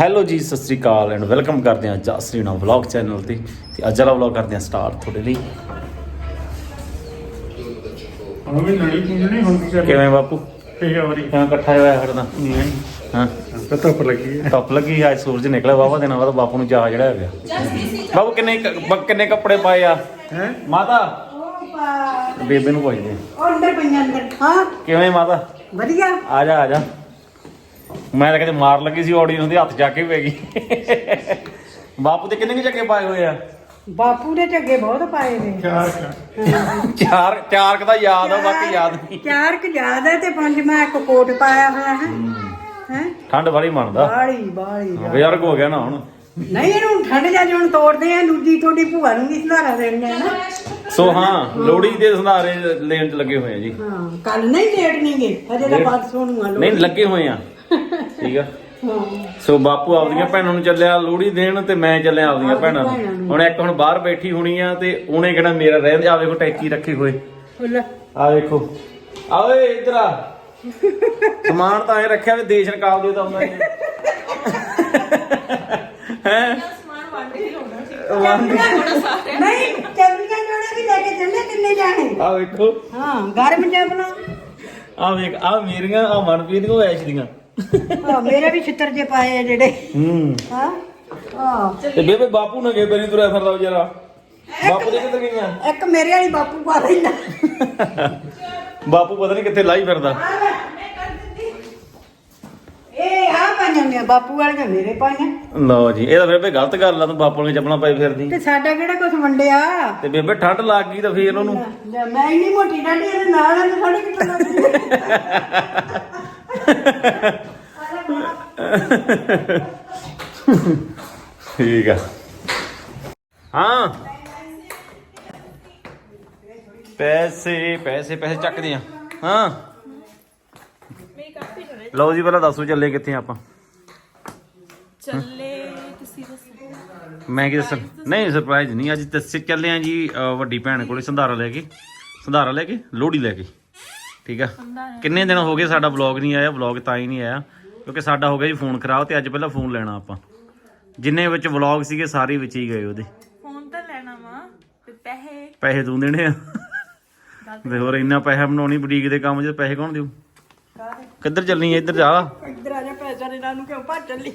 Hello ਜੀ ਸਤਿ ਸ੍ਰੀ ਅਕਾਲ and welcome ਕਰਦੇ ਹਾਂ ਜਸਰੀਨਾ ਵਲੌਗ ਚੈਨਲ ਤੇ। ਤੇ ਅੱਜ ਵਾਲਾ ਵਲੌਗ ਕਰਦੇ ਹਾਂ ਸਟਾਰਟ ਤੁਹਾਡੇ ਲਈ। ਉਹ ਵੀ ਨੜੀ ਪੁੰਜਣੀ ਹੁਣ ਤੁਸੀਂ ਕਿਵੇਂ ਬਾਪੂ? ਇਹ ਵਾਰੀ ਕਿਵੇਂ ਇਕੱਠਾ ਹੋਇਆ ਖੜਨਾ ਨਹੀਂ। ਹਾਂ। ਪਤਾ ਪਰ ਲੱਗੀ ਹੈ। ਧੁੱਪ ਲੱਗੀ ਅੱਜ ਸੂਰਜ ਨਿਕਲਿਆ ਬਾਬਾ ਦਿਨਾਂ ਬਾਅਦ ਬਾਪੂ ਨੂੰ ਚਾਹ ਜਿਹੜਾ ਗਿਆ ਬਾਬੂ ਕਿੰਨੇ ਕ- ਕਿੰਨੇ ਕੱਪੜੇ ਪਾਏ ਆ? ਹੈ? ਮਾਤਾ? ਉਹ ਪਾ- ਬੇਬੇ ਨੂੰ ਪੁੱਛਦੇ ਆ। ਉਹ ਅੰਦਰ ਪਈਆਂ ਅੰਦਰ। ਹਾਂ। ਕਿਵੇਂ ਮਾਤਾ? ਵਧੀਆ। ਆ ਜਾ ਆ ਜਾ। ਮੈਂ ਤਾਂ ਕਿਤੇ ਮਾਰ ਲੱਗੀ ਸੀ ਆਡੀਅנס ਦੇ ਹੱਥ ਜਾ ਕੇ ਪੈ ਗਈ ਬਾਪੂ ਤੇ ਕਿੰਨੇ ਕੁ ਚੱਕੇ ਪਾਏ ਹੋਏ ਆ? ਬਾਪੂ ਦੇ ਝੱਗੇ ਬਹੁਤ ਪਾਏ ਨੇ। ਚਾਰ ਚਾਰ ਚਾਰ ਚਾਰ ਕੁ ਦਾ ਯਾਦ ਆ ਬਾਕੀ ਯਾਦ ਨਹੀਂ। ਚਾਰ ਕੁ ਯਾਦ ਹੈ ਤੇ ਪੰਜ ਮੈਂ ਇੱਕ ਕੋਟ ਪਾਇਆ ਹੋਇਆ ਹੈ। ਹੈ। ਠੰਡ ਵਾਲੀ ਮੰਨਦਾ ਬਾਲੀ ਬਾਲੀ ਬਜ਼ੁਰਗ ਹੋ ਗਿਆ ਨਾ ਹੁਣ। ਨਹੀਂ ਇਹਨੂੰ ਠੰਡ ਜਾ ਜਣ ਤੋੜਦੇ ਆ ਦੂਜੀ ਤੁਹਾਡੀ ਭੂਆ ਨੂੰ ਵੀ ਸੰਧਾਰਾ ਦੇਣਗੇ ਨਾ ਸੋ ਹਾਂ ਲੋਹੜੀ ਦੇ ਸੰਧਾਰੇ ਲੈਣ ਚ ਲੱਗੇ ਹੋਏ ਆ ਜੀ। ਹਾਂ ਕੱਲ ਨਹੀਂ ਲੇਟ ਨਹੀਂਗੇ ਹਜੇ ਤਾਂ ਪਰਸੋਂ ਨੂੰ ਆ ਲੋ ਨਹੀਂ ਲੱਗੇ ਹੋਏ ਆ। ਠੀਕ ਆ? ਸੋ ਬਾਪੂ ਆਪਦੀਆਂ ਭੈਣਾਂ ਨੂੰ ਚੱਲਿਆ ਲੋਹੜੀ ਦੇਣ ਤੇ ਮੈਂ ਚੱਲਿਆ ਆਪਦੀਆਂ ਭੈਣਾਂ ਨੂੰ। ਹੁਣ ਇੱਕ ਹੁਣ ਬਾਹਰ ਬੈਠੀ ਹੋਣੀ ਆ ਤੇ ਉਹਨੇ ਕਿਹੜਾ ਮੇਰਾ ਰਹਿੰਦੇ ਆ ਵੇਖੋ ਟੈਚੀ ਰੱਖੇ ਹੋਏ। ਫੁੱਲ ਆ ਵੇਖੋ। ਆ ਓਏ ਇਧਰ ਆ। ਸਮਾਨ ਤਾਂ ਐ ਰੱਖਿਆ ਵੀ ਦੇਸ਼ ਨਿਕਾਲ ਦਿਓ ਤਾਂ ਹੁੰਦਾ ਹੀ? ਹੈ ਨਹੀਂ ਚੰਗੀਆਂ ਜੋੜੇ ਵੀ ਲੈ ਕੇ ਚੱਲੇ ਕਿੰਨੇ ਜਾਣੇ? ਆ ਵੇਖੋ। ਹਾਂ ਗਰਮ ਜਬਨਾ ਆ ਵੇਖ ਆ ਮੇਰੀਆਂ ਆ ਮਨਪ੍ਰੀਤ ਦੀਆਂ ਐਸ਼ ਦੀਆਂ। ਹਾਂ ਮੇਰੇ ਵੀ ਛਿੱਤਰ ਜੇ ਪਾਏ ਆ ਜਿਹੜੇ। ਹੂੰ। ਹਾਂ ਹਾਂ। ਤੇ ਬੇਬੇ ਬਾਪੂ ਨਾਲ ਗਏ ਬਰੀ ਤੁਰਿਆ ਫਿਰਦਾ ਵਿਚਾਰਾ। ਬਾਪੂ ਦੇ ਕਿੱਧਰ ਗਈਆਂ? ਇੱਕ ਮੇਰੇ ਵਾਲੀ ਬਾਪੂ ਪਾ ਲੈਂਦਾ। ਬਾਪੂ ਪਤਾ ਨਹੀਂ ਕਿੱਥੇ ਲਾਈ ਫਿਰਦਾ। ਇਹ ਆ ਪਾਈਆਂ ਨੇ ਬਾਪੂ ਵਾਲੀਆਂ ਮੇਰੇ ਪਾਈਆਂ। ਲਓ ਜੀ ਇਹ ਤਾਂ ਬੇਬੇ ਗਲਤ ਗੱਲ ਆ ਤੂੰ ਬਾਪੂ ਨੂੰ ਚੱਪਲਾਂ ਪਾਈ ਫਿਰਦੀ। ਤੇ ਸਾਡਾ ਕਿਹੜਾ ਕੁਝ ਵੰਡਿਆ? ਤੇ ਬੇਬੇ ਠੰਡ ਲੱਗ ਗਈ ਤਾਂ ਫੇਰ ਉਹਨੂੰ। ਲੈ, ਮੈਂ ਇੰਨੀ ਮੋਟੀ ਡਾਡੀ ਇਹਦੇ ਨਾਲ ਥੋੜੀ ਠੀਕ ਆ। ਹਾਂ। ਪੈਸੇ ਪੈਸੇ ਪੈਸੇ ਚੱਕਦੇ ਆ। ਹਾਂ। ਲਓ ਜੀ ਪਹਿਲਾਂ ਦੱਸੋ ਚੱਲੇ ਕਿੱਥੇ ਆਪਾਂ। ਚੱਲੇ ਤੁਸੀਂ ਦੱਸੋ। ਮੈਂ ਕੀ ਦੱਸਾਂ? ਨਹੀਂ ਸਰਪ੍ਰਾਈਜ਼ ਨਹੀਂ ਅੱਜ ਦੱਸੇ ਚੱਲੇ ਆ ਜੀ ਵੱਡੀ ਭੈਣ ਕੋਲੇ ਸੰਧਾਰਾ ਲੈ ਕੇ। ਸੰਧਾਰਾ ਲੈ ਕੇ ਲੋਹੜੀ ਲੈ ਕੇ। ਠੀਕ ਆ? ਕਿੰਨੇ ਦਿਨ ਹੋ ਗਏ ਸਾਡਾ ਵਲੌਗ ਨਹੀਂ ਆਇਆ ਵਲੌਗ ਤਾਂ ਹੀ ਨਹੀਂ ਆਇਆ ਕਿਉਂਕਿ ਸਾਡਾ ਹੋ ਗਿਆ ਜੀ ਫੋਨ ਖਰਾਬ ਤੇ ਅੱਜ ਪਹਿਲਾਂ ਫੋਨ ਲੈਣਾ ਆਪਾਂ। ਜਿੰਨੇ ਵਿੱਚ ਵਲੌਗ ਸੀਗੇ ਸਾਰੇ ਵਿੱਚ ਹੀ ਗਏ ਉਹਦੇ। ਫੋਨ ਤਾਂ ਲੈਣਾ ਵਾ ਤੇ ਪੈਸੇ। ਪੈਸੇ ਤੂੰ ਦੇਣੇ ਆ? ਤੇ ਹੋਰ ਇੰਨਾ ਪੈਸਾ ਬਣਾਉਣੀ ਬੁਟੀਕ ਦੇ ਕੰਮ 'ਚ ਪੈਸੇ ਕੌਣ ਦੇਊ? ਕਿੱਧਰ ਚੱਲਣੀ ਐ ਇੱਧਰ ਜਾ। ਇੱਧਰ ਆ ਜਾ ਪੈਸਾ ਨਾਲ ਨੂੰ ਕਿਉਂ ਭੱਜ ਚੱਲੀ?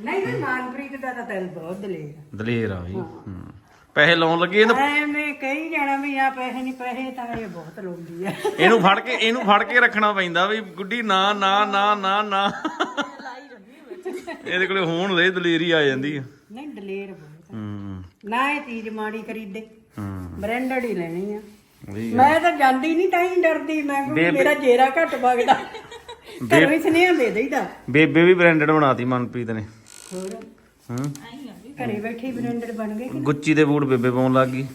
ਨਹੀਂ ਨਹੀਂ ਮਾਨਪ੍ਰੀਤ ਦਾ ਤਾਂ ਦਿਲ ਬਹੁਤ ਦਲੇਰ ਦਲੇਰ ਆ ਵੀ ਹੂੰ। ਪੈਸੇ ਲਾਉਣ ਲੱਗੇ ਤਾਂ ਐਵੇਂ ਕਹੀ ਜਾਣਾ ਵੀ ਆ ਪੈਸੇ ਨਹੀਂ ਪੈਸੇ ਤਾਂ ਇਹ ਬਹੁਤ ਲਾਉਂਦੀ ਆ। ਇਹਨੂੰ ਫੜ ਕੇ ਇਹਨੂੰ ਫੜ ਕੇ ਰੱਖਣਾ ਪੈਂਦਾ ਵੀ ਗੁੱਡੀ ਨਾ ਨਾ ਨਾ ਨਾ ਨਾ। ਇਹਦੇ ਕੋਲੇ ਹੋਣ ਦੇ ਦਲੇਰੀ ਆ ਜਾਂਦੀ ਆ। ਨਹੀਂ ਦਲੇਰ ਬਹੁਤ ਹੂੰ। ਨਾ ਇਹ ਚੀਜ਼ ਮਾੜੀ ਖਰੀਦੇ ਹੂੰ। ਬ੍ਰਾਂਡਡ ਹੀ ਲੈਣੀ ਆ। ਮੈਂ ਤਾਂ ਜਾਂਦੀ ਨਹੀਂ ਤਾਂ ਹੀ ਡਰਦੀ ਮੈਂ ਮੇਰਾ ਜੇਰਾ ਘੱਟ ਵਗਦਾ। ਘਰੋਂ ਹੀ ਸੁਨੇਹਾ ਦੇ ਦੇਈਦਾ। ਬੇਬੇ ਵੀ ਬ੍ਰਾਂਡਡ ਬਣਾਤੀ ਮਨਪ੍ਰੀਤ ਨੇ। ਹੋਰ? ਹੂੰ। ਘਰੇ ਬੈਠੇ ਬ੍ਰਾਂਡਡ ਬਣ ਗਏ ਗੁੱਚੀ ਦੇ ਬੂਟ ਬੇਬੇ ਪਾਉਣ ਲੱਗ ਗਈ।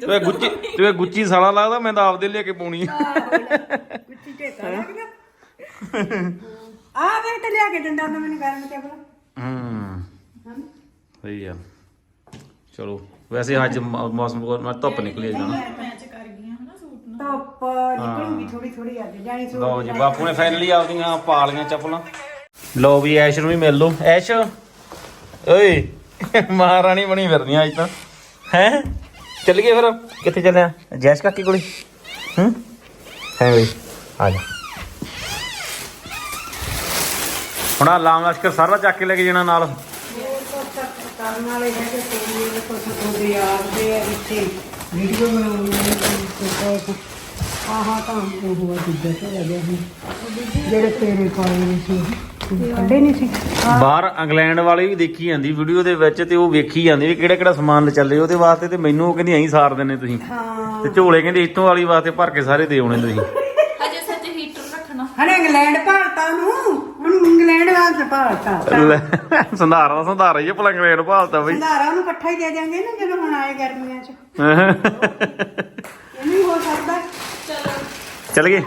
ਤੂੰ ਗੁੱਚੀ ਤੂੰ ਗੁੱਚੀ ਸਾਲਾ ਲੱਗਦਾ ਮੈਂ ਤਾਂ ਆਪਦੇ ਲਿਆ ਕੇ ਪਾਉਣੀ ਆ। ਕੁੱਤੀ ਢੇਕਾ ਲੱਗ ਗਿਆ। ਆ ਵੇਟ ਲਿਆ ਕੇ ਡੰਡਾ ਤਾਂ ਮੈਨੂੰ ਗਰਮ ਤੇ ਬਲਾ ਹੂੰ। ਸਹੀ ਆ। ਚਲੋ ਵੈਸੇ ਅੱਜ ਮੌਸਮ ਬਹੁਤ ਮੈਂ ਧੁੱਪ ਨਿਕਲੀ ਜਾਣਾ। ਮੈਚ ਕਰ ਗਈਆਂ ਹਨਾ ਸੂਟ ਨਾਲ ਧੁੱਪ ਨਿਕਲੂਗੀ ਥੋੜੀ ਥੋੜੀ ਅੱਜ ਜਾਣੀ ਸੋ ਲਓ ਜੀ ਬਾਪੂ ਨੇ ਫਾਈਨਲੀ ਆਪਦੀਆਂ ਪਾ ਲਈਆਂ ਚੱਪਲਾਂ। ਲਓ ਵੀ ਐਸ਼ ਨੂੰ ਵੀ ਮਿਲ ਲਓ। ਐਸ਼? ਓਏ, ਮਹਾਰਾਣੀ ਬਣੀ ਫਿਰਦੀਆਂ ਅੱਜ ਤਾਂ। ਹੈ? ਚੱਲ ਗਏ ਫਿਰ। ਕਿੱਥੇ ਚੱਲੇ ਜੈਸ਼ ਕਾਕੀ ਕੋਲੇ। ਹੂੰ? ਹੈ ਬਈ, ਆ ਜਾ। ਹੁਣ ਆ ਲਾਮ ਲਸ਼ਕਰ ਸਾਰਾ ਚੱਕ ਕੇ ਲੈ ਕੇ ਜਾਣਾ ਨਾਲ। ਕਰਨ ਵਾਲੇ ਹੈਗੇ ਤੇ ਕੁਝ ਤੁਹਾਡੇ ਆਪਦੇ ਆ ਇੱਥੇ। ਵੀਡੀਓ ਬਣਾਉਣੀ ਹੈ ਆਹਾ ਤਾਂ ਉਹ ਆ ਦੂਜਾ ਤੋਂ ਸੀ ਜਿਹੜੇ ਤੇਰੇ ਪਾਏ ਨੇ। ਸੀ ਕੱਢੇ ਨਹੀਂ ਸੀ। ਬਾਹਰ ਇੰਗਲੈਂਡ ਵਾਲੀ ਵੀ ਦੇਖੀ ਜਾਂਦੀ ਵੀਡੀਓ ਦੇ ਵਿੱਚ ਤੇ ਉਹ ਵੇਖੀ ਜਾਂਦੀ ਵੀ ਕਿਹੜਾ ਕਿਹੜਾ ਸਮਾਨ ਲੈ ਚੱਲੇ। ਉਹਦੇ ਵਾਸਤੇ ਤੇ ਮੈਨੂੰ ਉਹ ਕਹਿੰਦੀ ਐਂ ਸਾਰ ਦਿੰਨੇ ਤੁਸੀਂ। ਹਾਂ। ਤੇ ਝੋਲੇ ਕਹਿੰਦੇ ਇਤੋਂ ਵਾਲੀ ਵਾਸਤੇ ਭਰ ਕੇ ਸਾਰੇ ਦੇ ਆਉਣੇ ਤੁਸੀਂ। ਹਜੇ ਸੱਚ ਹੀਟਰ ਰੱਖਣਾ। ਹਣੇ ਇੰਗਲੈਂਡ ਭਾਲਤਾ ਨੂੰ ਉਹਨੂੰ ਇੰਗਲੈਂਡ ਵਾਸਤੇ ਭਾਲਤਾ ਲੈ, ਸੰਧਾਰਾ ਦਾ ਸੰਧਾਰਾ ਹੀ ਆ, ਭਲਾ ਇੰਗਲੈਂਡ ਭਾਲਤਾ ਬਈ। ਸੰਧਾਰਾ ਉਹਨੂੰ ਇਕੱਠਾ ਹੀ ਦੇ ਦਿਆਂਗੇ ਨਾ ਜਦੋਂ ਹੁਣ ਆਏ ਗਰਮੀਆਂ 'ਚ। ਇਹ ਨਹੀਂ ਹੋ ਸਕਦਾ। ਚੱਲ ਗਏ।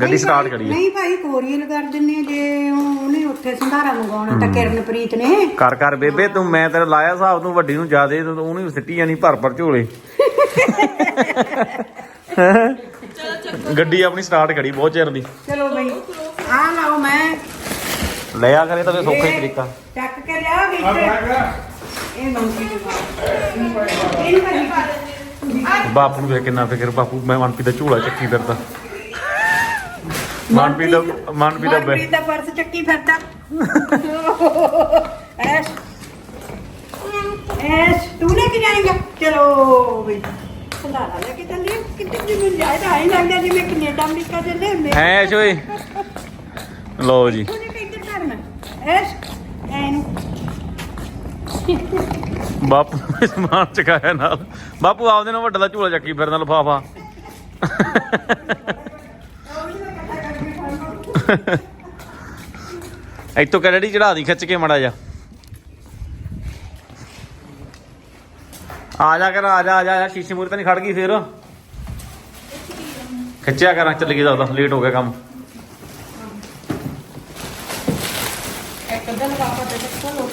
ਗੱਡੀ ਸਟਾਰਟ ਕਰੀਏ। ਨਹੀਂ ਭਾਈ ਕੋਰੀਅਲ ਕਰ ਦਿੰਨੇ ਜੇ ਉਹ- ਉਹਨੇ ਉੱਥੇ ਸੰਧਾਰਾ ਮੰਗਾਉਣਾ ਤਾਂ ਕਿਰਨਪ੍ਰੀਤ ਨੇ। ਕਰ ਕਰ ਬੇਬੇ ਤੂੰ ਮੈਂ ਤੇਰਾ ਲਾਇਆ ਹਿਸਾਬ ਤੂੰ ਵੱਡੀ ਨੂੰ ਜਿਆਦੇ ਤੂੰ ਉਹਨੂੰ ਸਿੱਟੀ ਜਾਣੀ ਭਰ ਭਰ ਝੋਲੇ। ਗੱਡੀ ਆਪਣੀ ਸਟਾਰਟ ਕਰੀ ਬਹੁਤ ਚਿਰ ਦੀ। ਚਲੋ ਬਈ ਆ ਲਓ ਮੈਂ। ਲਿਆ ਕਰੇ ਤਾਂ ਫਿਰ ਸੌਖਾ ਹੀ ਤਰੀਕਾ। ਚੱਕ ਕੇ ਲਿਆ ਵਿੱਚ ਇਹ ਮੰਗੀ ਦੇ ਬਾਪੂ ਨੂੰ ਕਿੰਨਾ ਫਿਕਰ ਬਾਪੂ ਮੈਂ ਮਨਪ੍ਰੀਤ ਦਾ ਝੋਲਾ ਚੱਕੀ ਫਿਰਦਾ। ਮਨਪ੍ਰੀਤ ਦਾ ਮਨਪ੍ਰੀਤ ਦਾ ਬੈ- ਮਨਪ੍ਰੀਤ ਦਾ ਪਰਸ ਚੱਕੀ ਫਿਰਦਾ। ਐਸ। ਐਸ ਤੂੰ ਲੈ ਕੇ ਜਾਏਂਗਾ? ਚਲੋ ਬਈ ਸੰਧਾਰਾ ਲੈ ਕੇ ਚੱਲੀਏ ਕਿਤੇ ਵੀ ਮਿਲ ਜਾਏ ਤਾਂ ਆਈ ਲੱਗਦਾ ਜਿਵੇਂ ਕੈਨੇਡਾ ਅਮਰੀਕਾ ਦੇ ਲੈ ਮੈਂ ਹੈ ਐਸ਼ ਓਏ। ਲਓ ਜੀ। ਉਹਨੇ ਕਿੱਧਰ ਕਰਨਾ ਐਸ ਐਨੂੰ ਬਾਪੂ ਨੇ ਸਮਾਨ ਚਕਾਇਆ ਨਾਲ। ਬਾਪੂ ਆਪਦੇ ਨਾਲ ਵੱਡਾ ਦਾ ਝੋਲਾ ਚੱਕੀ ਫਿਰਦਾ ਲਫਾਫਾ। ਇੱਥੋਂ ਕੈਡੜੀ ਚੜਾ ਦੀ ਖਿੱਚ ਕੇ ਮੜਾ ਜਾ ਆ ਜਾ ਕਰ ਆ ਜਾ ਆ ਜਾ ਸ਼ੀਸ਼ੇ ਮੂਰੇ ਤਾਂ ਨਹੀਂ ਖੜ ਗਈ ਫੇਰ। ਖਿੱਚਿਆ ਕਰਾਂ ਚੱਲ ਗਈ ਦਾ ਲੇਟ ਹੋ ਗਿਆ ਕੰਮ। ਇੱਕ ਅੱਧਾ ਲਫਾਫਾ ਦੇ ਚੱਕੋ ਲੋਕ